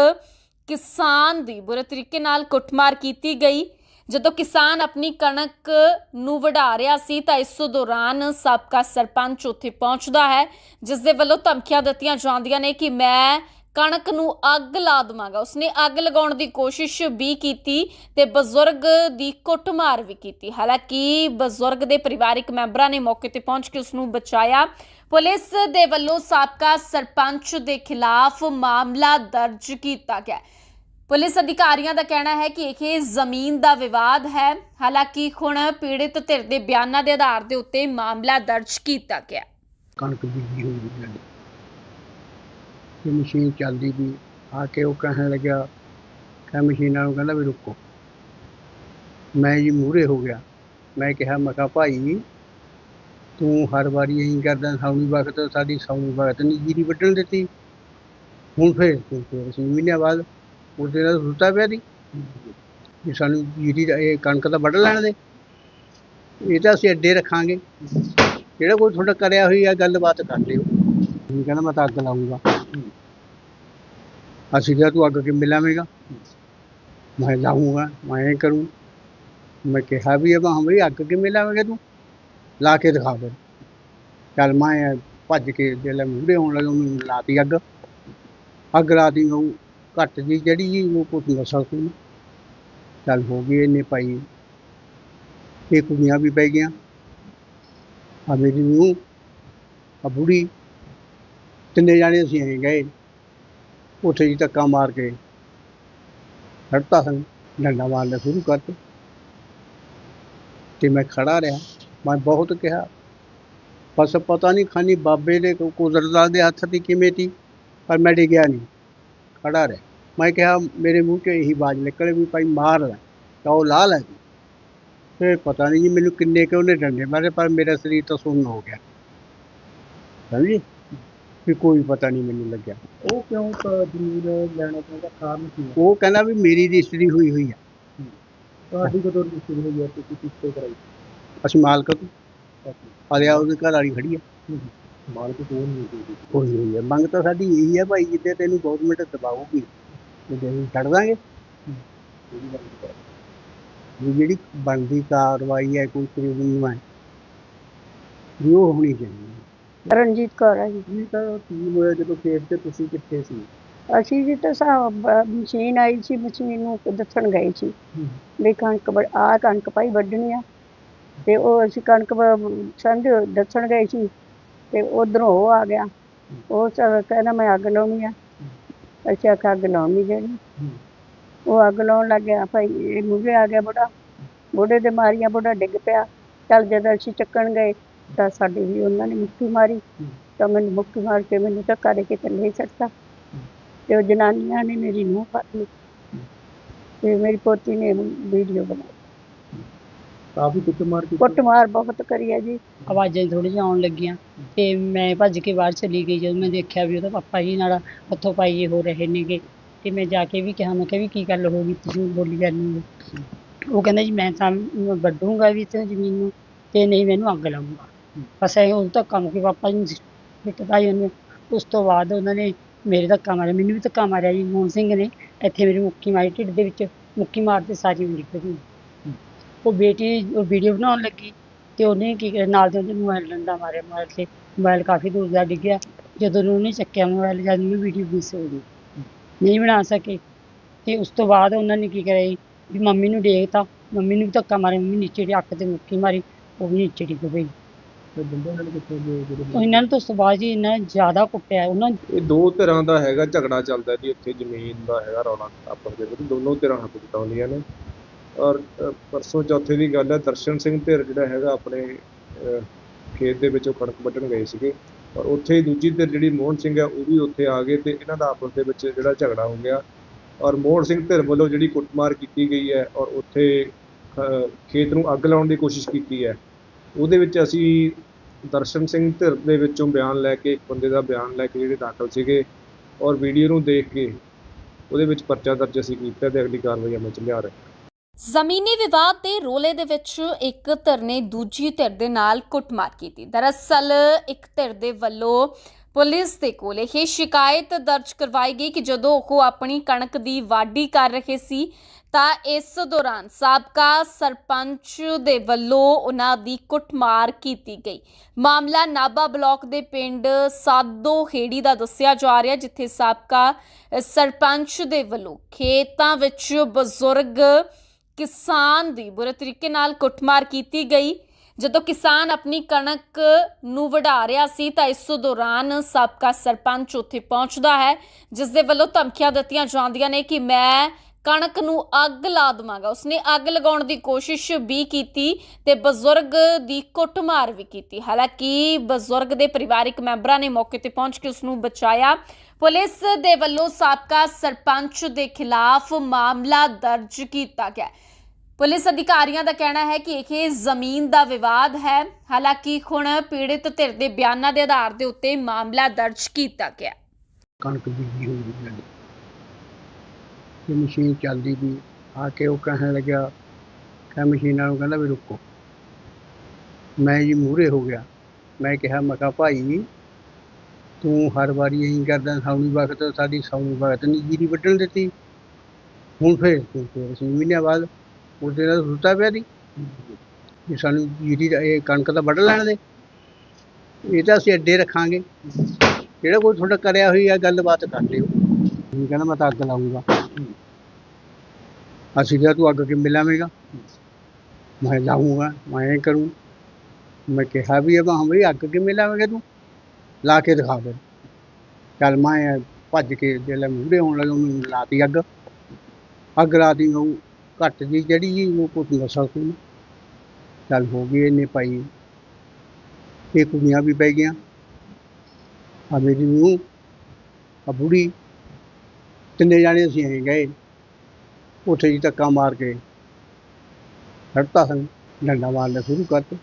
ਕਿਸਾਨ ਦੀ ਬੁਰੇ ਤਰੀਕੇ ਨਾਲ ਕੁੱਟਮਾਰ ਕੀਤੀ ਗਈ। ਜਦੋਂ ਕਿਸਾਨ ਆਪਣੀ ਕਣਕ ਨੂੰ ਵਢਾ ਰਿਹਾ ਸੀ ਤਾਂ ਇਸ ਦੌਰਾਨ ਸਾਬਕਾ ਸਰਪੰਚ ਉੱਥੇ ਪਹੁੰਚਦਾ ਹੈ, ਜਿਸ ਦੇ ਵੱਲੋਂ ਧਮਕੀਆਂ ਦਿੱਤੀਆਂ ਜਾਂਦੀਆਂ ਨੇ ਕਿ ਮੈਂ ਕਣਕ ਨੂੰ ਅੱਗ ਲਾ ਦਵਾਂਗਾ। ਉਸਨੇ ਅੱਗ ਲਗਾਉਣ ਦੀ ਕੋਸ਼ਿਸ਼ ਵੀ ਕੀਤੀ ਤੇ ਬਜ਼ੁਰਗ ਦੀ ਕੁੱਟਮਾਰ ਵੀ ਕੀਤੀ। ਹਾਲਾਂਕਿ ਬਜ਼ੁਰਗ ਦੇ ਪਰਿਵਾਰਕ ਮੈਂਬਰਾਂ ਨੇ ਮੌਕੇ ਤੇ ਪਹੁੰਚ ਕੇ ਉਸ ਨੂੰ ਬਚਾਇਆ। ਪੁਲਿਸ ਦੇ ਵੱਲੋਂ ਸਾਬਕਾ ਸਰਪੰਚ ਦੇ ਖਿਲਾਫ ਮਾਮਲਾ ਦਰਜ ਕੀਤਾ ਗਿਆ ਪੁਲਿਸ ਅਧਿਕਾਰੀਆਂ ਦਾ ਕਹਿਣਾ ਹੈ ਕਿ ਇਹ ਜ਼ਮੀਨ ਦਾ ਵਿਵਾਦ ਹੈ। ਹਾਲਾਂਕਿ ਹੁਣ ਪੀੜਿਤ ਧਿਰ ਦੇ ਬਿਆਨਾਂ ਦੇ ਆਧਾਰ ਦੇ ਉੱਤੇ ਮਾਮਲਾ ਦਰਜ ਕੀਤਾ ਗਿਆ ਕਣਕ ਬੀਜੀ ਹੋਈ ਸੀ ਤੇ ਮਸ਼ੀਨ ਚੱਲਦੀ ਵੀ ਆ ਕੇ ਉਹ ਕਹਿਣ ਲੱਗਿਆ ਕਹ ਮਸ਼ੀਨਾਂ ਨੂੰ ਕਹਿੰਦਾ ਵੀ ਰੁਕੋ। ਮੈਂ ਜੀ ਮੂਹਰੇ ਹੋ ਗਿਆ। ਮੈਂ ਕਿਹਾ ਮੈਂ ਕਿਹਾ, ਭਾਈ ਤੂੰ ਹਰ ਵਾਰੀ ਇਹੀ ਕਰਦਾ ਸੌਣੀ ਵਕਤ ਸਾਡੀ ਸੌਣੀ ਵਕਤ ਨਹੀਂ ਜੀਰੀ ਵੱਢਣ ਦਿੱਤੀ। ਹੁਣ ਫੇਰ ਤੂੰ ਫੇਰ ਮਹੀਨਿਆਂ ਬਾਅਦ ਉਸ ਦਿਨ ਸੁੱਤਾ ਪਿਆ ਦੀ ਵੀ ਸਾਨੂੰ ਜੀਰੀ ਦਾ ਇਹ ਕਣਕ ਦਾ ਵੱਢ ਲੈਣ ਦੇ। ਇਹ ਤਾਂ ਅਸੀਂ ਅੱਡੇ ਰੱਖਾਂਗੇ। ਜਿਹੜਾ ਕੋਈ ਤੁਹਾਡਾ ਕਰਿਆ ਹੋਈ ਆ, ਗੱਲਬਾਤ ਕਰ ਲਿਓ। ਨਹੀਂ ਕਹਿੰਦਾ ਮੈਂ ਤਾਂ ਅੱਗ ਲਾਉਂਗਾ ਅਸੀਂ ਕਿਹਾ ਤੂੰ ਅੱਗ ਕਿਵੇਂ ਲਾਵੇਂਗਾ? ਮੈਂ ਲਾਉਂਗਾ ਮੈਂ ਇਹ ਕਰੂੰ। ਮੈਂ ਕਿਹਾ ਵੀ ਹੈ ਮੈਂ ਹਮਰੀ ਅੱਗ ਕਿਵੇਂ ਲਾਵੇਂਗਾ ਤੂੰ? ਲਾ ਕੇ ਦਿਖਾ ਫਿਰ ਚੱਲ ਮੈਂ ਭੱਜ ਕੇ ਜਿਹੜਾ ਮੂਹਰੇ ਆਉਣ ਲੱਗਾ, ਉਹਨੂੰ ਲਾਤੀ ਅੱਗ। ਅੱਗ ਲਾਤੀ ਉਹ ਘੱਟ ਜੀ, ਜਿਹੜੀ ਜੀ ਉਹ ਕੁਝ ਨਸਲ ਸੀ ਚੱਲ ਹੋ ਗਈ ਇਹਨੇ ਪਾਈ ਇਹ ਕੁੜੀਆਂ ਵੀ ਪੈ ਗਈਆਂ। ਆ ਮੇਰੀ ਨੂੰ ਆ ਬੁੜੀ, ਤਿੰਨੇ ਜਾਣੇ ਅਸੀਂ ਐਂ ਗਏ। ਉੱਥੇ ਜੀ ਧੱਕਾ ਮਾਰ ਕੇ ਹਟਤਾ ਸਾਨੂੰ। ਡੰਡਾ ਮਾਰਨਾ ਸ਼ੁਰੂ ਕਰਤੇ। ਤੇ ਮੈਂ ਖੜਾ ਰਿਹਾ। ਮੈਂ ਬਹੁਤ ਕਿਹਾ। ਬਸ ਪਤਾ ਨਹੀਂ ਖਾਨੀ ਬਾਬੇ ਦੇ ਕੋ ਕੁਦਰਤ ਦੇ ਹੱਥ ਦੀ ਕਿਵੇਂ ਤੀ ਪਰ ਮੈਂ ਡਿੱਗਿਆ ਨਹੀਂ ਖੜਾ ਰਿਹਾ। ਮੈਂ ਕਿਹਾ ਮੇਰੇ ਮੂੰਹ 'ਚ ਇਹੀ ਆਵਾਜ਼ ਨਿਕਲੇ ਵੀ ਭਾਈ ਮਾਰ ਲੈ ਤਾਂ ਉਹ ਲਾ ਲੈ। ਫਿਰ ਪਤਾ ਨਹੀਂ ਜੀ ਮੈਨੂੰ ਕਿੰਨੇ ਕਿ ਉਹਨੇ ਡੰਡੇ ਮਾਰੇ ਪਰ ਮੇਰਾ ਸਰੀਰ ਤਾਂ ਸੁੰਨ ਹੋ ਗਿਆ। ਸਮਝੀ? ਵੀ ਕੋਈ ਪਤਾ ਨਹੀਂ ਮੈਨੂੰ ਲੱਗਿਆ। ਉਹ ਕਿਉਂ ਜ਼ਮੀਨ ਲੈਣਾ ਚਾਹੁੰਦਾ ਕਾਰਨ ਕੀ ਹੈ? ਉਹ ਕਹਿੰਦਾ ਵੀ ਮੇਰੀ ਰਜਿਸਟਰੀ ਹੋਈ ਹੋਈ ਆ। ਤੁਹਾਡੀ ਕਦੋਂ ਰਜਿਸਟਰੀ ਹੋਈ ਹੈ? ਤੁਸੀਂ ਕਿੱਥੇ ਕਰਾਈ? ਅਸੀਂ ਮਾਲਕ ਤੋਂ। ਆਲਿਆ ਉਹਦੇ ਘਰ ਵਾਲੀ ਖੜੀ ਆ। ਮਾਲਕ ਕੋਲ ਨਹੀਂ ਹੋਈ ਹੋਈ ਆ। ਮੰਗ ਤਾਂ ਸਾਡੀ ਇਹੀ ਆ ਭਾਈ ਜਿੱਦੇ ਤੈਨੂੰ ਗਵਰਨਮੈਂਟ ਦਬਾਊਗੀ ਉਹਦੇ ਅਸੀਂ ਛੱਡ ਦਾਂਗੇ। ਵੀ ਜਿਹੜੀ ਬਣਦੀ ਕਾਰਵਾਈ ਹੈ ਕੋਈ ਕਾਨੂੰਨ ਹੈ ਵੀ ਉਹ ਹੋਣੀ ਚਾਹੀਦੀ ਹੈ। ਰਣਜੀਤ ਕੌਰ ਹੈ ਜੀ। ਕੀ ਤਾਂ ਕੀ ਹੋਇਆ ਜਦੋਂ ਖੇਤ ਤੇ ਤੁਸੀਂ ਕਿੱਥੇ ਸੀ? ਅਸੀਂ ਜੀ ਤਾਂ ਸਾ ਬ- ਮਸ਼ੀਨ ਆਈ ਸੀ ਮਸ਼ੀਨ ਨੂੰ ਦੱਸਣ ਗਏ ਸੀ। ਹੂੰ। ਵੀ ਕਣਕ ਆਹ ਕਣਕ ਭਾਈ ਵੱਢਣੀ ਆ। ਤੇ ਉਹ ਅਸੀਂ ਕਣਕ ਵ- ਦੱਸਣ ਗਏ ਸੀ ਤੇ ਉਧਰੋਂ ਉਹ ਆ ਗਿਆ। ਉਹ ਕਹਿੰਦਾ ਮੈਂ ਅੱਗ ਲਾਉਣੀ ਆ। ਅਸੀਂ ਆਖਿਆ, ਅੱਗ ਲਾਉਣੀ ਜਿਹੜੀ ਉਹ ਅੱਗ ਲਾਉਣ ਲੱਗ ਗਿਆ। ਭਾਈ, ਇਹ ਮੂਹਰੇ ਆ ਗਿਆ ਬੁੜਾ ਬੁੜੇ ਦੇ ਮਾਰੀਆਂ ਬੁੱਢਾ ਡਿੱਗ ਪਿਆ। ਚੱਲ ਜਦੋਂ ਅਸੀਂ ਚੱਕਣ ਗਏ ਤਾਂ ਸਾਡੀ ਵੀ ਉਹਨਾਂ ਨੇ ਮੁੱਕੀ ਮਾਰੀ। ਤਾਂ ਮੈਨੂੰ ਮੁੱਕੀ ਮਾਰ ਕੇ ਮੈਨੂੰ ਧੱਕਾ ਦੇ ਕੇ ਥੱਲੇ ਸੱਟਤਾ ਤੇ ਉਹ ਜਨਾਨੀਆਂ ਨੇ ਮੇਰੀ ਨੂੰਹ ਫੜ ਲਈ। ਤੇ ਮੇਰੀ ਪੋਤੀ ਨੇ ਵੀਡੀਓ ਬਣਾਈ। ਕਾਫੀ ਕੁੱਟਮਾਰ ਕੀਤੀ। ਕੁੱਟਮਾਰ ਬਹੁਤ ਕਰੀ ਹੈ ਜੀ। ਆਵਾਜ਼ਾਂ ਥੋੜ੍ਹੀ ਜਿਹੀਆਂ ਆਉਣ ਲੱਗੀਆਂ। ਤੇ ਮੈਂ ਭੱਜ ਕੇ ਬਾਹਰ ਚਲੀ ਗਈ। ਜਦੋਂ ਮੈਂ ਦੇਖਿਆ ਵੀ ਉਹਦਾ ਪਾਪਾ ਜੀ ਨਾਲ ਹੱਥੋਂ ਪਾਈਏ ਹੋ ਰਹੇ ਨੇਗੇ, ਤੇ ਮੈਂ ਜਾ ਕੇ ਵੀ ਕਿਹਾ, ਮੈਂ ਕਿਹਾ, ਵੀ ਕੀ ਗੱਲ ਹੋ ਗਈ? ਤੁਸੀਂ ਬੋਲੀ ਜਾਂਦੀ ਹੋ। ਉਹ ਕਹਿੰਦਾ ਜੀ, ਮੈਂ ਤਾਂ ਵੱਢੂੰਗਾ ਵੀ ਤੇ ਜ਼ਮੀਨ ਨੂੰ, ਤੇ ਨਹੀਂ ਮੈਨੂੰ ਅੱਗ ਲਾਉਂਗਾ ਬਸ ਇਹ ਉਹ ਧੱਕਾ ਮੁੱਕੀ ਪਾਪਾ ਜੀ ਨੂੰ ਉਹਨੇ, ਉਸ ਤੋਂ ਬਾਅਦ ਉਹਨਾਂ ਨੇ ਮੇਰੇ ਧੱਕਾ ਮਾਰਿਆ। ਮੈਨੂੰ ਵੀ ਧੱਕਾ ਮਾਰਿਆ ਜੀ। ਮੋਹਨ ਸਿੰਘ ਨੇ ਇੱਥੇ ਮੇਰੀ ਮੁੱਕੀ ਮਾਰੀ, ਢਿੱਡ ਦੇ ਵਿੱਚ ਮੁੱਕੀ ਮਾਰਦੇ ਸਾਰੀ ਉਮਰ ਨਿਕਲ। ਗਈ ਉਹ ਬੇਟੀ ਉਹ ਵੀਡੀਓ ਬਣਾਉਣ ਲੱਗੀ ਤੇ ਉਹਨੇ ਕੀ ਕਰਿਆ ਨਾਲ ਦੇ ਉਹਦੇ ਮੋਬਾਈਲ ਡੰਡਾ ਮਾਰਿਆ ਮੋਬਾਈਲ ਤੇ ਮੋਬਾਈਲ ਕਾਫੀ ਦੂਰ ਜਾ ਡਿੱਗਿਆ ਜਦੋਂ ਉਹਨੇ ਚੱਕਿਆ ਮੋਬਾਈਲ ਜਦ ਨੂੰ ਵੀਡੀਓ ਮਿਸ ਹੋ ਗਈ। ਨਹੀਂ ਬਣਾ ਸਕੇ। ਤੇ ਉਸ ਤੋਂ ਬਾਅਦ ਉਹਨਾਂ ਨੇ ਕੀ ਕਰਿਆ ਜੀ, ਵੀ ਮੰਮੀ ਨੂੰ ਦੇਖਤਾ ਮੰਮੀ ਨੂੰ ਵੀ ਧੱਕਾ ਮਾਰਿਆ ਮੰਮੀ ਨੀਚੇ ਦੀ ਅੱਖ ਤੇ ਮੁੱਕੀ ਮਾਰੀ ਉਹ ਵੀ ਨੀਚੇ ਡਿੱਗ ਪਈ। ਤੇ ਬੰਦੇ ਨਾਲ ਕਿੱਥੇ ਗਏ ਜਿਹੜੇ ਇਹਨਾਂ ਨੂੰ ਤਾਂ ਉਸ ਤੋਂ ਬਾਅਦ ਜੀ ਇਹਨਾਂ ਨੇ ਜ਼ਿਆਦਾ ਕੁੱਟਿਆ ਉਹਨਾਂ ਇਹ ਦੋ ਧਿਰਾਂ ਦਾ ਹੈਗਾ ਝਗੜਾ ਚੱਲਦਾ ਜੀ ਇੱਥੇ ਜ਼ਮੀਨ ਦਾ ਹੈਗਾ ਰੌਲਾ ਆਪਸ ਦੇ ਵਿੱਚ ਦੋਨੋਂ ਧਿਰਾਂ ਹੱਥ ਜਤਾਉਂਦੀਆਂ ਨੇ। ਔਰ ਪਰਸੋਂ ਚੌਥੇ ਦੀ ਗੱਲ ਹੈ, ਦਰਸ਼ਨ ਸਿੰਘ ਧਿਰ ਜਿਹੜਾ ਹੈਗਾ ਆਪਣੇ ਖੇਤ ਦੇ ਵਿੱਚੋਂ ਕਣਕ ਵੱਢਣ ਗਏ ਸੀਗੇ। ਔਰ ਉੱਥੇ ਹੀ ਦੂਜੀ ਧਿਰ ਜਿਹੜੀ ਮੋਹਨ ਸਿੰਘ ਹੈ, ਉਹ ਵੀ ਉੱਥੇ ਆ ਗਏ ਤੇ ਇਹਨਾਂ ਦਾ ਆਪਸ ਦੇ ਵਿੱਚ ਜਿਹੜਾ ਝਗੜਾ ਹੋ ਗਿਆ। ਔਰ ਮੋਹਨ ਸਿੰਘ ਧਿਰ ਵੱਲੋਂ ਜਿਹੜੀ ਕੁੱਟਮਾਰ ਕੀਤੀ ਗਈ ਹੈ ਔਰ ਉੱਥੇ ਖੇਤ ਨੂੰ ਅੱਗ ਲਾਉਣ ਦੀ ਕੋਸ਼ਿਸ਼ ਕੀਤੀ ਹੈ। ਉਹਦੇ ਵਿੱਚ ਅਸੀਂ ਦਰਸ਼ਨ ਸਿੰਘ ਧਿਰ ਦੇ ਵਿੱਚੋਂ ਬਿਆਨ ਲੈ ਕੇ, ਇੱਕ ਬੰਦੇ ਦਾ ਬਿਆਨ ਲੈ ਕੇ ਜਿਹੜੇ ਦਾਖਲ ਸੀਗੇ ਔਰ ਵੀਡੀਓ ਨੂੰ ਦੇਖ ਕੇ ਉਹਦੇ ਵਿੱਚ ਪਰਚਾ ਦਰਜ ਅਸੀਂ ਕੀਤਾ ਤੇ ਅਗਲੀ ਕਾਰਵਾਈ ਅਮਲ ਚ ਲਿਆ ਰਹੇ ਜ਼ਮੀਨੀ ਵਿਵਾਦ ਦੇ ਰੋਲੇ ਦੇ ਵਿੱਚ ਇੱਕ ਧਿਰ ਨੇ ਦੂਜੀ ਧਿਰ ਦੇ ਨਾਲ ਕੁੱਟਮਾਰ ਕੀਤੀ। ਦਰਅਸਲ, ਇੱਕ ਧਿਰ ਦੇ ਵੱਲੋਂ ਪੁਲਿਸ ਦੇ ਕੋਲ ਇਹ ਸ਼ਿਕਾਇਤ ਦਰਜ ਕਰਵਾਈ ਗਈ ਕਿ ਜਦੋਂ ਉਹ ਆਪਣੀ ਕਣਕ ਦੀ ਵਾਢੀ ਕਰ ਰਹੇ ਸੀ, ਤਾਂ ਇਸ ਦੌਰਾਨ ਸਾਬਕਾ ਸਰਪੰਚ ਦੇ ਵੱਲੋਂ ਉਹਨਾਂ ਦੀ ਕੁੱਟਮਾਰ ਕੀਤੀ ਗਈ। ਮਾਮਲਾ ਨਾਬਾ ਬਲਾਕ ਦੇ ਪਿੰਡ ਸਾਦੋ ਹੇੜੀ ਦਾ ਦੱਸਿਆ ਜਾ ਰਿਹਾ, ਜਿੱਥੇ ਸਾਬਕਾ ਸਰਪੰਚ ਦੇ ਵੱਲੋਂ ਖੇਤਾਂ ਵਿੱਚ ਬਜ਼ੁਰਗ ਕਿਸਾਨ ਦੀ ਬੁਰੇ ਤਰੀਕੇ ਨਾਲ ਕੁੱਟਮਾਰ ਕੀਤੀ ਗਈ। ਜਦੋਂ ਕਿਸਾਨ ਆਪਣੀ ਕਣਕ ਨੂੰ ਵਢਾ ਰਿਹਾ ਸੀ ਤਾਂ ਇਸ ਦੌਰਾਨ ਸਾਬਕਾ ਸਰਪੰਚ ਉੱਥੇ ਪਹੁੰਚਦਾ ਹੈ, ਜਿਸ ਦੇ ਵੱਲੋਂ ਧਮਕੀਆਂ ਦਿੱਤੀਆਂ ਜਾਂਦੀਆਂ ਨੇ ਕਿ ਮੈਂ ਕਣਕ ਨੂੰ ਅੱਗ ਲਾ ਦਵਾਂਗਾ। ਉਸਨੇ ਅੱਗ ਲਗਾਉਣ ਦੀ ਕੋਸ਼ਿਸ਼ ਵੀ ਕੀਤੀ ਤੇ ਬਜ਼ੁਰਗ ਦੀ ਕੁੱਟਮਾਰ ਵੀ ਕੀਤੀ। ਹਾਲਾਂਕਿ ਬਜ਼ੁਰਗ ਦੇ ਪਰਿਵਾਰਕ ਮੈਂਬਰਾਂ ਨੇ ਮੌਕੇ ਤੇ ਪਹੁੰਚ ਕੇ ਉਸ ਨੂੰ ਬਚਾਇਆ। ਪੁਲਿਸ ਦੇ ਵੱਲੋਂ ਸਾਬਕਾ ਸਰਪੰਚ ਦੇ ਖਿਲਾਫ ਮਾਮਲਾ ਦਰਜ ਕੀਤਾ ਗਿਆ ਪੁਲਿਸ ਅਧਿਕਾਰੀਆਂ ਦਾ ਕਹਿਣਾ ਹੈ ਕਿ ਇਹ ਜ਼ਮੀਨ ਦਾ ਵਿਵਾਦ ਹੈ। ਹਾਲਾਂਕਿ ਹੁਣ ਪੀੜਿਤ ਧਿਰ ਦੇ ਬਿਆਨਾਂ ਦੇ ਆਧਾਰ ਦੇ ਉੱਤੇ ਮਾਮਲਾ ਦਰਜ ਕੀਤਾ ਗਿਆ ਕਣਕ ਬੀਜੀ ਹੋਈ ਸੀ ਤੇ ਮਸ਼ੀਨ ਚੱਲਦੀ ਵੀ ਆ ਕੇ ਉਹ ਕਹਿਣ ਲੱਗਿਆ ਕਿ ਮਸ਼ੀਨਾਂ ਨੂੰ ਕਹਿੰਦਾ ਵੀ ਰੁਕੋ। ਮੈਂ ਜੀ ਮੂਹਰੇ ਹੋ ਗਿਆ। ਮੈਂ ਕਿਹਾ, ਮੈਂ ਭਾਈ ਤੂੰ ਹਰ ਵਾਰੀ ਇਹੀ ਕਰਦਾ ਸੌਣੀ ਵਕਤ, ਸਾਡੀ ਸੌਣੀ ਵਕਤ ਨਹੀਂ ਜੀਰੀ ਵੱਢਣ ਦਿੱਤੀ। ਹੁਣ ਫੇਰ ਤੂੰ ਫੇਰ ਛੇ ਮਹੀਨਿਆਂ ਬਾਅਦ ਉਹਦੇ ਨਾਲ ਸੁੱਤਾ ਪਿਆ ਦੀ। ਵੀ ਸਾਨੂੰ ਜੀਰੀ ਦਾ ਇਹ ਕਣਕ ਦਾ ਵੱਢ ਲੈਣ ਦੇ। ਇਹ ਤਾਂ ਅਸੀਂ ਅੱਡੇ ਰੱਖਾਂਗੇ। ਜਿਹੜਾ ਕੋਈ ਤੁਹਾਡਾ ਕਰਿਆ ਹੋਈ ਆ, ਗੱਲਬਾਤ ਕਰ ਲਿਓ। ਉਹ ਕਹਿੰਦਾ ਮੈਂ ਤਾਂ ਅੱਗ ਲਾਉਂਗਾ ਅਸੀਂ ਕਿਹਾ ਤੂੰ ਅੱਗ ਕਿਵੇਂ ਲਾਵੇਂਗਾ ਮੈਂ ਲਾਉਂਗਾ ਮੈਂ ਇਹ ਕਰੂੰ। ਮੈਂ ਕਿਹਾ ਵੀ ਹੈ ਹਾਂ ਬਈ ਅੱਗ ਕਿਵੇਂ ਲਾਵੇਂਗਾ ਤੂੰ? ਲਾ ਕੇ ਦਿਖਾ ਦੇ। ਚੱਲ ਮੈਂ ਭੱਜ ਕੇ ਜਿਹੜੇ ਮੂਹਰੇ ਹੋਣ ਲੱਗੇ, ਉਹਨੂੰ ਲਾਤੀ ਅੱਗ। ਅੱਗ ਲਾਤੀ, ਉਹ ਘੱਟ ਜੀ, ਜਿਹੜੀ ਜੀ ਉਹ ਕੁਝ ਨਸਲ ਸੀ। ਚੱਲ ਹੋ ਗਈ ਇਹਨੇ ਪਾਈ ਇਹ ਕੁੜੀਆਂ ਵੀ ਪੈ ਗਈਆਂ। ਆ ਮੇਰੀ ਨੂੰ ਆ ਬੁੜੀ, ਤਿੰਨੇ ਜਾਣੇ ਅਸੀਂ ਐਂ ਗਏ। ਉੱਥੇ ਜੀ ਧੱਕਾ ਮਾਰ ਕੇ ਹਟਤਾ ਹਨ ਡੰਡਾ ਮਾਰਨਾ ਸ਼ੁਰੂ ਕਰਤੇ।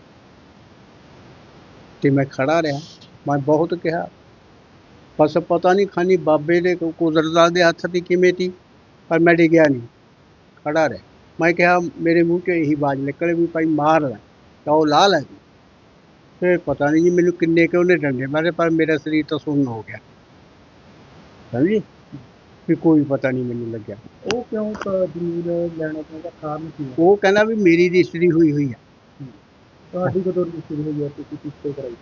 ਤੇ ਮੈਂ ਖੜਾ ਰਿਹਾ। ਮੈਂ ਬਹੁਤ ਕਿਹਾ। ਬਸ ਪਤਾ ਨਹੀਂ ਖਾਨੀ ਬਾਬੇ ਦੇ ਕੁਦਰਤ ਦੇ ਹੱਥ ਦੀ ਕਿਵੇਂ ਤੀ ਪਰ ਮੈਂ ਡਿੱਗਿਆ ਨਹੀਂ ਖੜਾ ਰਿਹਾ। ਮੈਂ ਕਿਹਾ ਮੇਰੇ ਮੂੰਹ 'ਚ ਇਹੀ ਆਵਾਜ਼ ਨਿਕਲੇ ਵੀ ਭਾਈ ਮਾਰ ਲੈ ਤਾਂ ਉਹ ਲਾ ਲੈ ਫਿਰ ਪਤਾ ਨਹੀਂ ਜੀ ਮੈਨੂੰ ਕਿੰਨੇ ਕਿ ਉਹਨੇ ਡੰਡੇ ਮਾਰੇ ਪਰ ਮੇਰਾ ਸਰੀਰ ਤਾਂ ਸੁੰਨ ਹੋ ਗਿਆ। ਸਮਝੀ? ਵੀ ਕੋਈ ਪਤਾ ਨਹੀਂ ਮੈਨੂੰ ਲੱਗਿਆ। ਉਹ ਕਿਉਂ ਜ਼ਮੀਨ ਲੈਣਾ ਚਾਹੁੰਦਾ ਕਾਰਨ ਕੀ ਉਹ ਕਹਿੰਦਾ ਵੀ ਮੇਰੀ ਰਜਿਸਟਰੀ ਹੋਈ ਹੋਈ ਆ ਤੁਹਾਡੀ ਕਦੋਂ ਰਜਿਸਟਰੀ ਹੋਈ ਹੈ? ਤੁਸੀਂ ਕਿਸ ਤੇ ਕਰਾਈ?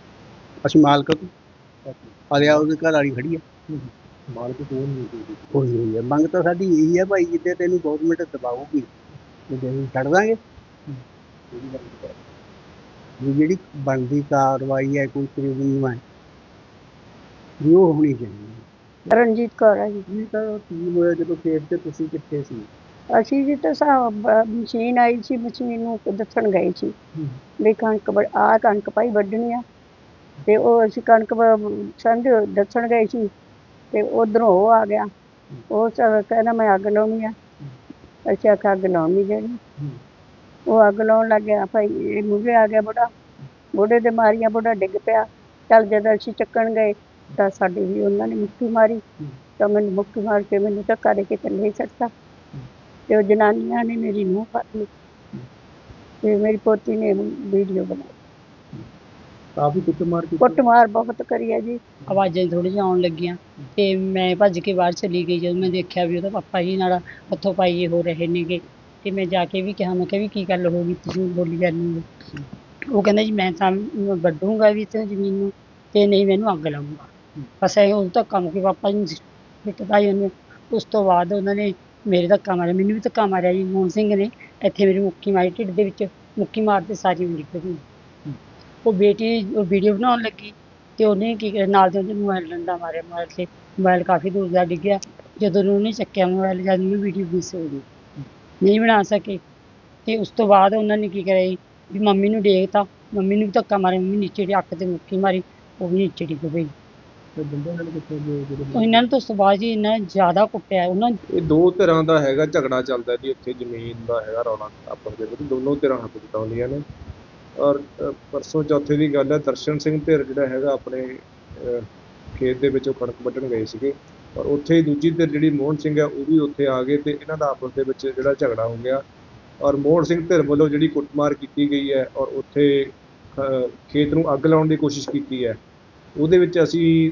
ਅਸੀਂ ਮਾਲਕ ਤੋਂ ਆਲਿਆ ਉਹਦੇ ਘਰ ਵਾਲੀ ਖੜੀ ਆ। ਮਾਲਕ ਕੋਲ ਨਹੀਂ ਹੋਈ ਹੋਈ ਆ। ਮੰਗ ਤਾਂ ਸਾਡੀ ਇਹੀ ਹੈ ਭਾਈ ਜਿੱਤੇ ਤੈਨੂੰ ਗਵਰਨਮੈਂਟ ਦਬਾਊਗੀ ਤੇ ਅਸੀਂ ਛੱਡ ਦਾਂਗੇ। ਵੀ ਜਿਹੜੀ ਬਣਦੀ ਕਾਰਵਾਈ ਹੈ ਕੋਈ ਕਾਨੂੰਨ ਹੈ ਵੀ ਉਹ ਹੋਣੀ ਚਾਹੀਦੀ ਹੈ ਰਣਜੀਤ ਕੌਰ ਆ ਜੀ। ਕੀ ਤਾਂ ਕੀ ਹੋਇਆ ਜਦੋਂ ਖੇਤ ਤੇ ਤੁਸੀਂ ਕਿੱਥੇ ਸੀ? ਅਸੀਂ ਜੀ ਤਾਂ ਸਾ ਬ- ਮਸ਼ੀਨ ਆਈ ਸੀ ਮਸ਼ੀਨ ਨੂੰ ਦੱਸਣ ਗਏ ਸੀ। ਵੀ ਕਣਕ ਆਹ ਕਣਕ ਭਾਈ ਵੱਢਣੀ ਆ। ਤੇ ਉਹ ਅਸੀਂ ਕਣਕ ਵ- ਦੱਸਣ ਗਏ ਸੀ ਤੇ ਉਧਰੋਂ ਉਹ ਆ ਗਿਆ। ਉਹ ਸਭ ਕਹਿੰਦਾ ਮੈਂ ਅੱਗ ਲਾਉਣੀ ਆ। ਅਸੀਂ ਆਖਿਆ, ਅੱਗ ਲਾਉਣੀ ਜਿਹੜੀ ਉਹ ਅੱਗ ਲਾਉਣ ਲੱਗ ਗਿਆ। ਭਾਈ, ਇਹ ਮੂਹਰੇ ਆ ਗਿਆ ਬੁੜਾ ਬੁੱਢੇ ਦੇ ਮਾਰੀਆਂ ਬੁੜਾ ਡਿੱਗ ਪਿਆ। ਚੱਲ ਜਦ ਅਸੀਂ ਚੱਕਣ ਗਏ ਤਾਂ ਸਾਡੀ ਵੀ ਉਹਨਾਂ ਨੇ ਮੁੱਕੀ ਮਾਰੀ। ਤਾਂ ਮੈਨੂੰ ਮੁੱਕੀ ਮਾਰ ਕੇ ਮੈਨੂੰ ਧੱਕਾ ਦੇ ਕੇ ਥੱਲੇ ਛੱਡਤਾ ਤੇ ਉਹ ਜਨਾਨੀਆਂ ਨੇ ਮੇਰੀ ਮੂੰਹ ਫੜ ਲਈ। ਤੇ ਮੇਰੀ ਪੋਤੀ ਨੇ ਵੀਡੀਓ ਬਣਾਈ। ਕਾਫੀ ਕੁੱਟਮਾਰ ਕੀਤੀ। ਕੁੱਟਮਾਰ ਬਹੁਤ ਕਰੀ ਹੈ ਜੀ। ਆਵਾਜ਼ਾਂ ਥੋੜੀ ਜਿਹੀਆਂ ਆਉਣ ਲੱਗੀਆਂ ਤੇ ਮੈਂ ਭੱਜ ਕੇ ਬਾਹਰ ਚਲੀ ਗਈ। ਜਦੋਂ ਮੈਂ ਦੇਖਿਆ ਵੀ ਉਹਦਾ ਪਾਪਾ ਜੀ ਨਾਲ ਹੱਥੋਂ ਪਾਈਏ ਹੋ ਰਹੇ ਨੇਗੇ ਤੇ ਮੈਂ ਜਾ ਕੇ ਵੀ ਕਿਹਾ, ਮੈਂ ਕਿਹਾ ਵੀ ਕੀ ਗੱਲ ਹੋ ਗਈ, ਤੁਸੀਂ ਬੋਲੀ ਜਾਂਦੀ ਹੋ। ਉਹ ਕਹਿੰਦਾ ਜੀ, ਮੈਂ ਤਾਂ ਵੱਢੂੰਗਾ ਵੀ ਤੇ ਜ਼ਮੀਨ ਨੂੰ ਤੇ ਨਹੀਂ ਮੈਨੂੰ ਅੱਗ ਲਾਉਂਗਾ ਬਸ ਇਹ ਉਹ ਧੱਕਾ ਮੁੱਕੀ ਪਾਪਾ ਜੀ ਪਿੱਟਦਾ ਹੀ ਉਹਨੇ। ਉਸ ਤੋਂ ਬਾਅਦ ਉਹਨਾਂ ਨੇ ਮੇਰੇ ਧੱਕਾ ਮਾਰਿਆ। ਮੈਨੂੰ ਵੀ ਧੱਕਾ ਮਾਰਿਆ ਜੀ। ਮੋਹਨ ਸਿੰਘ ਨੇ ਇੱਥੇ ਮੇਰੀ ਮੁੱਕੀ ਮਾਰੀ, ਢਿੱਡ ਦੇ ਵਿੱਚ ਮੁੱਕੀ ਮਾਰ ਤੇ ਸਾਰੀ ਮੇਰੀ ਨਿਕਲ ਗਈ ਉਹ ਬੇਟੀ ਉਹ ਵੀਡੀਓ ਬਣਾਉਣ ਲੱਗੀ ਤੇ ਉਹਨੇ ਕੀ ਕਰਿਆ ਨਾਲ ਦੇ ਉਹਦੇ ਮੋਬਾਈਲ ਡੰਡਾ ਮਾਰਿਆ ਮੋਬਾਈਲ ਤੇ ਮੋਬਾਈਲ ਕਾਫੀ ਦੂਰ ਜਾ ਡਿੱਗਿਆ। ਜਦੋਂ ਨੂੰ ਉਹਨੇ ਚੱਕਿਆ ਮੋਬਾਈਲ ਜਦ ਨੂੰ ਵੀਡੀਓ ਮਿਸ ਹੋ ਗਈ। ਨਹੀਂ ਬਣਾ ਸਕੇ। ਤੇ ਉਸ ਤੋਂ ਬਾਅਦ ਉਹਨਾਂ ਨੇ ਕੀ ਕਰਿਆ ਜੀ, ਵੀ ਮੰਮੀ ਨੂੰ ਦੇਖਤਾ ਮੰਮੀ ਨੂੰ ਵੀ ਧੱਕਾ ਮਾਰਿਆ ਮੰਮੀ ਨੀਚੇ ਦੀ ਅੱਖ ਤੇ ਮੁੱਕੀ ਮਾਰੀ ਉਹ ਵੀ ਨੀਚੇ ਡਿੱਗ ਪਈ। ਤੇ ਬੰਦੇ ਨਾਲ ਕਿੱਥੇ ਗਏ ਜਦੋਂ ਉਹ ਇਹਨਾਂ ਨੂੰ ਤਾਂ ਉਸ ਤੋਂ ਬਾਅਦ ਜੀ ਇੰਨਾ ਜ਼ਿਆਦਾ ਕੁੱਟਿਆ ਉਹਨਾਂ ਇਹ ਦੋ ਧਿਰਾਂ ਦਾ ਹੈਗਾ ਝਗੜਾ ਚੱਲਦਾ ਜੀ ਉੱਥੇ ਜ਼ਮੀਨ ਦਾ ਹੈਗਾ ਰੌਲਾ ਆਪਸ ਦੇ ਵਿੱਚ ਦੋਨੋਂ ਧਿਰਾਂ ਹੱਥ ਜਤਾਉਂਦੀਆਂ ਨੇ। ਔਰ ਪਰਸੋਂ ਚੌਥੇ ਦੀ ਗੱਲ ਹੈ, ਦਰਸ਼ਨ ਸਿੰਘ ਧਿਰ ਜਿਹੜਾ ਹੈਗਾ ਆਪਣੇ ਖੇਤ ਦੇ ਵਿੱਚੋਂ ਕਣਕ ਵੱਢਣ ਗਏ ਸੀਗੇ। ਔਰ ਉੱਥੇ ਹੀ ਦੂਜੀ ਧਿਰ ਜਿਹੜੀ ਮੋਹਨ ਸਿੰਘ ਹੈ, ਉਹ ਵੀ ਉੱਥੇ ਆ ਗਏ ਤੇ ਇਹਨਾਂ ਦਾ ਆਪਸ ਦੇ ਵਿੱਚ ਜਿਹੜਾ ਝਗੜਾ ਹੋ ਗਿਆ। ਔਰ ਮੋਹਨ ਸਿੰਘ ਧਿਰ ਵੱਲੋਂ ਜਿਹੜੀ ਕੁੱਟਮਾਰ ਕੀਤੀ ਗਈ ਹੈ ਔਰ ਉੱਥੇ ਖੇਤ ਨੂੰ ਅੱਗ ਲਾਉਣ ਦੀ ਕੋਸ਼ਿਸ਼ ਕੀਤੀ ਹੈ। ਉਹਦੇ ਵਿੱਚ ਅਸੀਂ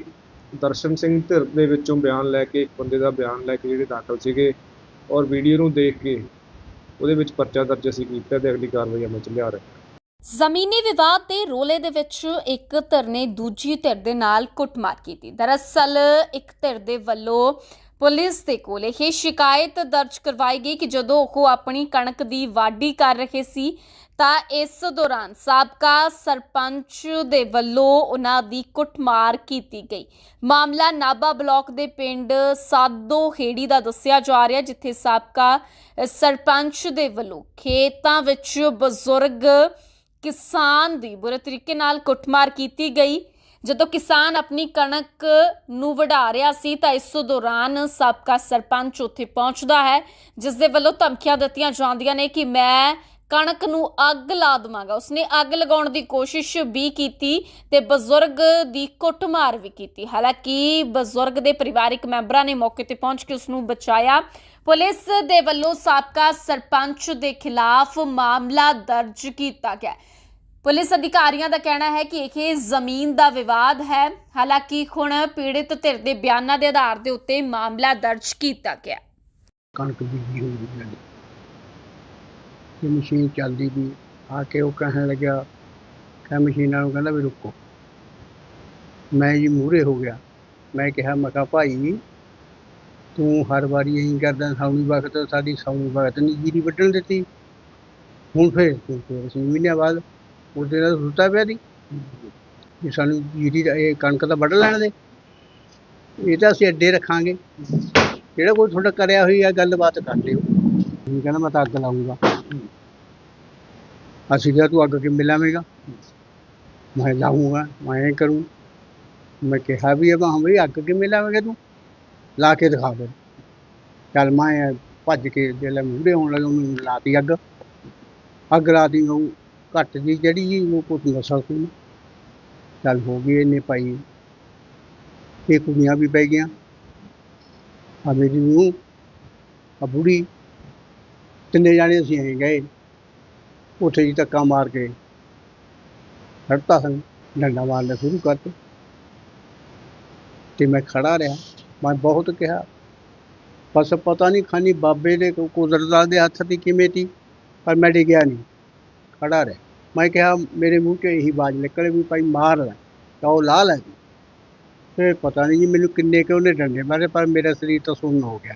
ਦਰਸ਼ਨ ਸਿੰਘ ਧਿਰ ਦੇ ਵਿੱਚੋਂ ਬਿਆਨ ਲੈ ਕੇ, ਇੱਕ ਬੰਦੇ ਦਾ ਬਿਆਨ ਲੈ ਕੇ ਜਿਹੜੇ ਦਾਖਲ ਸੀਗੇ ਔਰ ਵੀਡੀਓ ਨੂੰ ਦੇਖ ਕੇ ਉਹਦੇ ਵਿੱਚ ਪਰਚਾ ਦਰਜ ਅਸੀਂ ਕੀਤਾ ਤੇ ਅਗਲੀ ਕਾਰਵਾਈ ਅਮਲ ਚ ਲਿਆ ਰਹੇ ਜ਼ਮੀਨੀ ਵਿਵਾਦ ਦੇ ਰੋਲੇ ਦੇ ਵਿੱਚ ਇੱਕ ਧਿਰ ਨੇ ਦੂਜੀ ਧਿਰ ਦੇ ਨਾਲ ਕੁੱਟਮਾਰ ਕੀਤੀ। ਦਰਅਸਲ, ਇੱਕ ਧਿਰ ਦੇ ਵੱਲੋਂ ਪੁਲਿਸ ਦੇ ਕੋਲ ਇਹ ਸ਼ਿਕਾਇਤ ਦਰਜ ਕਰਵਾਈ ਗਈ ਕਿ ਜਦੋਂ ਉਹ ਆਪਣੀ ਕਣਕ ਦੀ ਵਾਢੀ ਕਰ ਰਹੇ ਸੀ, ਤਾਂ ਇਸ ਦੌਰਾਨ ਸਾਬਕਾ ਸਰਪੰਚ ਦੇ ਵੱਲੋਂ ਉਹਨਾਂ ਦੀ ਕੁੱਟਮਾਰ ਕੀਤੀ ਗਈ। ਮਾਮਲਾ ਨਾਬਾ ਬਲਾਕ ਦੇ ਪਿੰਡ ਸਾਦੋ ਹੇੜੀ ਦਾ ਦੱਸਿਆ ਜਾ ਰਿਹਾ, ਜਿੱਥੇ ਸਾਬਕਾ ਸਰਪੰਚ ਦੇ ਵੱਲੋਂ ਖੇਤਾਂ ਵਿੱਚ ਬਜ਼ੁਰਗ ਕਿਸਾਨ ਦੀ ਬੁਰੇ ਤਰੀਕੇ ਨਾਲ ਕੁੱਟਮਾਰ ਕੀਤੀ ਗਈ। ਜਦੋਂ ਕਿਸਾਨ ਆਪਣੀ ਕਣਕ ਨੂੰ ਵਢਾ ਰਿਹਾ ਸੀ ਤਾਂ ਇਸ ਦੌਰਾਨ ਸਾਬਕਾ ਸਰਪੰਚ ਉੱਥੇ ਪਹੁੰਚਦਾ ਹੈ, ਜਿਸ ਦੇ ਵੱਲੋਂ ਧਮਕੀਆਂ ਦਿੱਤੀਆਂ ਜਾਂਦੀਆਂ ਨੇ ਕਿ ਮੈਂ ਕਣਕ ਨੂੰ ਅੱਗ ਲਾ ਦਵਾਂਗਾ। ਉਸਨੇ ਅੱਗ ਲਗਾਉਣ ਦੀ ਕੋਸ਼ਿਸ਼ ਵੀ ਕੀਤੀ ਤੇ ਬਜ਼ੁਰਗ ਦੀ ਕੁੱਟਮਾਰ ਵੀ ਕੀਤੀ। ਹਾਲਾਂਕਿ ਬਜ਼ੁਰਗ ਦੇ ਪਰਿਵਾਰਿਕ ਮੈਂਬਰਾਂ ਨੇ ਮੌਕੇ ਤੇ ਪਹੁੰਚ ਕੇ ਉਸ ਨੂੰ ਬਚਾਇਆ। ਪੁਲਿਸ ਦੇ ਵੱਲੋਂ ਸਾਬਕਾ ਸਰਪੰਚ ਦੇ ਖਿਲਾਫ ਮਾਮਲਾ ਦਰਜ ਕੀਤਾ ਗਿਆ। ਪੁਲਿਸ ਅਧਿਕਾਰੀਆਂ ਦਾ ਕਹਿਣਾ ਹੈ ਕਿ ਇਹ ਜ਼ਮੀਨ ਦਾ ਵਿਵਾਦ ਹੈ। ਹਾਲਾਂਕਿ ਹੁਣ ਪੀੜਿਤ ਧਿਰ ਦੇ ਬਿਆਨਾਂ ਦੇ ਆਧਾਰ ਦੇ ਉੱਤੇ ਮਾਮਲਾ ਦਰਜ ਕੀਤਾ ਗਿਆ। ਕਣਕ ਬੀਜੀ ਹੋਈ ਸੀ ਸਾਡੀ ਮਸ਼ੀਨ ਚੱਲਦੀ ਵੀ ਆ ਕੇ ਉਹ ਕਹਿਣ ਲੱਗਿਆ ਕਹ ਮਸ਼ੀਨਾਂ ਨੂੰ ਕਹਿੰਦਾ ਵੀ ਰੁਕੋ। ਮੈਂ ਜੀ ਮੂਹਰੇ ਹੋ ਗਿਆ। ਮੈਂ ਕਿਹਾ ਮੈਂ ਕਿਹਾ, ਭਾਈ, ਤੂੰ ਹਰ ਵਾਰੀ ਇਹੀ ਕਰਦਾ ਸਾਉਣੀ ਵਕਤ ਸਾਡੀ ਸਾਉਣੀ ਵਕਤ ਨਹੀਂ ਜੀਰੀ ਵੱਢਣ ਦਿੱਤੀ। ਹੁਣ ਫੇਰ ਤੂੰ ਫੇਰ ਛੇ ਮਹੀਨਿਆਂ ਬਾਅਦ ਉਹਦੇ ਨਾਲ ਸੁੱਤਾ ਪਿਆ ਦੀ। ਵੀ ਸਾਨੂੰ ਜੀਰੀ ਦਾ ਇਹ ਕਣਕ ਦਾ ਵੱਢ ਲੈਣ ਦੇ। ਇਹ ਤਾਂ ਅਸੀਂ ਅੱਡੇ ਰੱਖਾਂਗੇ। ਜਿਹੜਾ ਕੋਈ ਤੁਹਾਡਾ ਕਰਿਆ ਹੋਈ ਆ, ਗੱਲਬਾਤ ਕਰ ਲਿਓ। ਉਹ ਕਹਿੰਦਾ ਮੈਂ ਤਾਂ ਅੱਗ ਲਾਉਂਗਾ ਅਸੀਂ ਕਿਹਾ, ਤੂੰ ਅੱਗ ਕਿਵੇਂ ਲਾਵੇਂਗਾ ਮੈਂ ਲਾਉਂਗਾ ਮੈਂ ਇਹ ਕਰੂੰ। ਮੈਂ ਕਿਹਾ ਵੀ ਹੈ ਮੈਂ ਹਮਰੀ ਅੱਗ ਕਿਵੇਂ ਲਾਵੇਂਗਾ ਤੂੰ? ਲਾ ਕੇ ਦਿਖਾ ਦੇ। ਚੱਲ ਮੈਂ ਭੱਜ ਕੇ ਜਿਹੜੇ ਮੂਹਰੇ ਹੋਣ ਲੱਗਾ, ਉਹਨੂੰ ਲਾਤੀ ਅੱਗ। ਅੱਗ ਲਾਤੀ, ਉਹ ਘੱਟ ਜੀ, ਜਿਹੜੀ ਜੀ, ਉਹ ਕੁਛ ਨਸਲ ਸੀ ਚੱਲ ਹੋ ਗਈ ਇਹਨੇ ਪਾਈ ਇਹ ਕੁੜੀਆਂ ਵੀ ਪੈ ਗਈਆਂ। ਆ ਮੇਰੀ ਨੂੰ ਆ ਬੁੜੀ। ਤਿੰਨੇ ਜਾਣੇ ਅਸੀਂ ਐਂ ਗਏ, ਉੱਥੇ ਜੀ ਧੱਕਾ ਮਾਰ ਕੇ ਹਟਤਾ ਸਾਨੂੰ, ਡੰਡਾ ਮਾਰਨਾ ਸ਼ੁਰੂ ਕਰਤੇ। ਤੇ ਮੈਂ ਖੜਾ ਰਿਹਾ, ਮੈਂ ਬਹੁਤ ਕਿਹਾ, ਬਸ ਪਤਾ ਨਹੀਂ ਖਾਨੀ ਬਾਬੇ ਦੇ ਕੋ- ਕੁਦਰਤ ਦੇ ਹੱਥ ਦੀ ਕਿਵੇਂ ਤੀ, ਪਰ ਮੈਂ ਡਿੱਗਿਆ ਨਹੀਂ, ਖੜਾ ਰਿਹਾ। ਮੈਂ ਕਿਹਾ, ਮੇਰੇ ਮੂੰਹ 'ਚ ਇਹੀ ਬਾਜ ਨਿਕਲੇ ਵੀ ਭਾਈ ਮਾਰ ਲੈ, ਤਾਂ ਉਹ ਲਾ ਲੈ। ਤੇ ਪਤਾ ਨਹੀਂ ਜੀ ਮੈਨੂੰ ਕਿੰਨੇ ਕਿ ਉਹਨੇ ਡੰਡੇ ਮਾਰੇ, ਪਰ ਮੇਰਾ ਸਰੀਰ ਤਾਂ ਸੁੰਨ ਹੋ ਗਿਆ।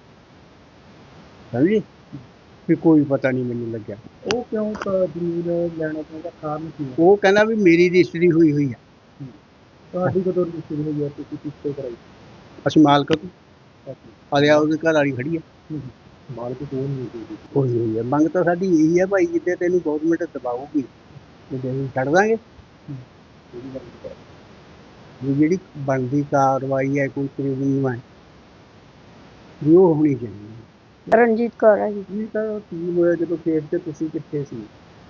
ਸਮਝੀ? ਵੀ ਕੋਈ ਪਤਾ ਨਹੀਂ ਮੈਨੂੰ ਲੱਗਿਆ। ਉਹ ਕਿਉਂ ਕ- ਜ਼ਮੀਨ ਲੈਣਾ ਚਾਹੁੰਦਾ? ਕਾਰਨ ਕੀ ਹੈ? ਉਹ ਕਹਿੰਦਾ ਵੀ ਮੇਰੀ ਰਜਿਸਟਰੀ ਹੋਈ ਹੋਈ ਆ ਤੁਹਾਡੀ ਕਦੋਂ ਰਜਿਸਟਰੀ ਹੋਈ ਹੈ? ਤੁਸੀਂ ਕਿੱਥੇ ਕਰਾਈ? ਅਸੀਂ ਮਾਲਕ ਆਲਿਆ ਉਹਦੇ ਘਰ ਵਾਲੀ ਖੜੀ ਆ ਮਾਲਕ ਕੋਲ ਨਹੀਂ ਸੀ? ਹੋਈ ਹੋਈ ਆ ਮੰਗ ਤਾਂ ਸਾਡੀ ਇਹੀ ਆ ਭਾਈ ਜਿੱਦੇ ਤੈਨੂੰ ਗਵਰਨਮੈਂਟ ਦਬਾਊਗੀ ਤੇ ਅਸੀਂ ਛੱਡ ਦਾਂਗੇ। ਵੀ ਜਿਹੜੀ ਬਣਦੀ ਕਾਰਵਾਈ ਹੈ ਕੋਈ ਕਾਨੂੰਨੀ ਹੈ। ਵੀ ਉਹ ਹੋਣੀ ਚਾਹੀਦੀ ਹੈ। ਰਣਜੀਤ ਕੌਰ ਆ ਜੀ। ਕੀ ਤਾਂ ਕੀ ਹੋਇਆ ਜਦੋਂ ਖੇਤ ਤੇ ਤੁਸੀਂ ਕਿੱਥੇ ਸੀ?